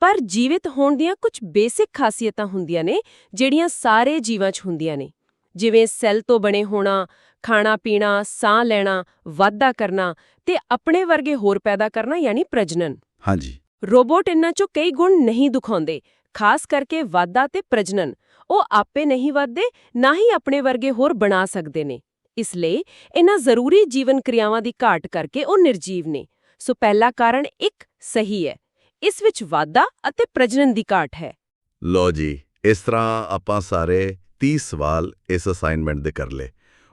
ਪਰ ਜੀਵਿਤ ਹੋਣ ਦੀਆਂ ਕੁਝ ਬੇਸਿਕ ਖਾਸੀਅਤਾਂ ਹੁੰਦੀਆਂ ਨੇ, ਜਿਹੜੀਆਂ ਸਾਰੇ ਜੀਵਾਂ 'ਚ ਹੁੰਦੀਆਂ ਨੇ। ਜਿਵੇਂ ਸੈੱਲ ਤੋਂ ਬਣੇ ਹੋਣਾ ਖਾਣਾ ਪੀਣਾ ਸਾਹ ਲੈਣਾ ਵਾਧਾ ਕਰਨਾ ਤੇ ਆਪਣੇ ਵਰਗੇ ਹੋਰ ਪੈਦਾ ਕਰਨਾ ਯਾਨੀ ਪ੍ਰਜਨਨ। ਹਾਂਜੀ। ਰੋਬੋਟ ਇਨ੍ਹਾਂ 'ਚੋਂ ਕਈ ਗੁਣ ਨਹੀਂ ਦਿਖਾਉਂਦੇ ਖਾਸ ਕਰਕੇ ਵਾਧਾ ਤੇ ਪ੍ਰਜਨਨ। ਉਹ ਆਪੇ ਨਹੀਂ ਵੱਧਦੇ ਨਾ ਹੀ ਆਪਣੇ ਵਰਗੇ ਹੋਰ ਬਣਾ ਸਕਦੇ ਨੇ। ਇਸ ਲਈ ਇਹਨਾਂ ਜ਼ਰੂਰੀ ਜੀਵਨ ਕਿਰਿਆਵਾਂ ਦੀ ਘਾਟ ਕਰਕੇ ਉਹ ਨਿਰਜੀਵ ਨੇ। ਸੋ ਪਹਿਲਾ ਕਾਰਨ ਇੱਕ ਸਹੀ ਹੈ। ਇਸ ਵਿੱਚ ਵਾਧਾ ਅਤੇ ਪ੍ਰਜਨਨ ਦੀ ਘਾਟ ਹੈ। ਲੋ ਜੀ ਇਸ ਤਰ੍ਹਾਂ ਆਪਾਂ ਸਾਰੇ 30 ਸਵਾਲ ਇਸ ਅਸਾਈਨਮੈਂਟ ਦੇ ਕਰ ਲਏ।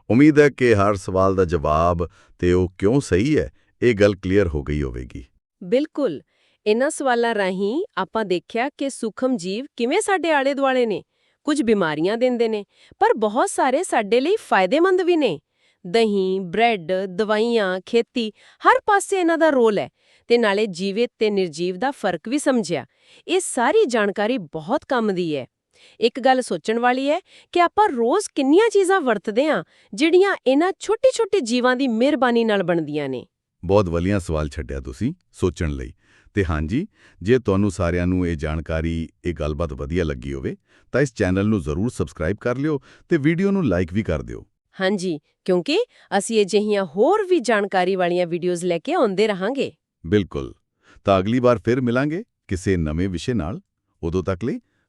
ਉਮੀਦ ਹੈ ਕਿ ਹਰ ਸਵਾਲ ਦਾ ਜਵਾਬ ਤੇ ਉਹ ਕਿਉਂ ਸਹੀ ਹੈ, ਇਹ ਗੱਲ ਕਲੀਅਰ ਹੋ ਗਈ ਹੋਵੇਗੀ। ਬਿਲਕੁਲ। ਇਹਨਾਂ ਸਵਾਲਾਂ ਰਾਹੀਂ ਆਪਾਂ ਦੇਖਿਆ ਕਿ ਸੂਖਮ ਜੀਵ ਕਿਵੇਂ ਸਾਡੇ ਆਲੇ ਦੁਆਲੇ ਨੇ, ਕੁਝ ਬਿਮਾਰੀਆਂ ਦਿੰਦੇ ਨੇ, ਪਰ ਬਹੁਤ ਸਾਰੇ ਸਾਡੇ ਲਈ ਫਾਇਦੇਮੰਦ ਵੀ ਨੇ। ਦਹੀਂ, ਬ੍ਰੈਡ, ਦਵਾਈਆਂ, ਖੇਤੀ, ਹਰ ਪਾਸੇ ਇਹਨਾਂ ਦਾ ਰੋਲ ਹੈ ਤੇ ਨਾਲੇ ਜੀਵਿਤ ਤੇ ਨਿਰਜੀਵ ਦਾ ਫ਼ਰਕ ਵੀ ਸਮਝਿਆ। ਇਹ ਸਾਰੀ ਜਾਣਕਾਰੀ ਬਹੁਤ ਕੰਮ ਦੀ ਹੈ। ਇੱਕ ਗੱਲ ਸੋਚਣ ਵਾਲੀ ਹੈ ਕਿ ਆਪਾਂ ਰੋਜ਼ ਕਿੰਨੀਆਂ ਚੀਜ਼ਾਂ ਵਰਤਦੇ ਹਾਂ ਜਿਹੜੀਆਂ ਇਹਨਾਂ ਛੋਟੇ-ਛੋਟੇ ਜੀਵਾਂ ਦੀ ਮਿਹਰਬਾਨੀ ਨਾਲ ਬਣਦੀਆਂ ਨੇ। ਬਹੁਤ ਵਧੀਆ ਸਵਾਲ ਛੱਡਿਆ ਤੁਸੀਂ ਸੋਚਣ ਲਈ। ਤੇ ਹਾਂਜੀ ਜੇ ਤੁਹਾਨੂੰ ਸਾਰਿਆਂ ਨੂੰ ਇਹ ਜਾਣਕਾਰੀ ਇਹ ਗੱਲਬਾਤ ਵਧੀਆ ਲੱਗੀ ਹੋਵੇ ਤਾਂ ਇਸ ਚੈਨਲ ਨੂੰ ਜ਼ਰੂਰ ਸਬਸਕ੍ਰਾਈਬ ਕਰ ਲਿਓ ਤੇ ਵੀਡੀਓ ਨੂੰ ਲਾਈਕ ਵੀ ਕਰ ਦਿਓ। ਹਾਂਜੀ ਕਿਉਂਕਿ ਅਸੀਂ ਅਜਿਹੀਆਂ ਹੋਰ ਵੀ ਜਾਣਕਾਰੀ ਵਾਲੀਆਂ ਵੀਡੀਓਜ਼ ਲੈ ਕੇ ਆਉਂਦੇ ਰਹਾਂਗੇ। ਬਿਲਕੁਲ। ਤਾਂ ਅਗਲੀ ਵਾਰ ਫਿਰ ਮਿਲਾਂਗੇ ਕਿਸੇ ਨਵੇਂ ਵਿਸ਼ੇ ਨਾਲ। ਉਦੋਂ ਤੱਕ ਲਈ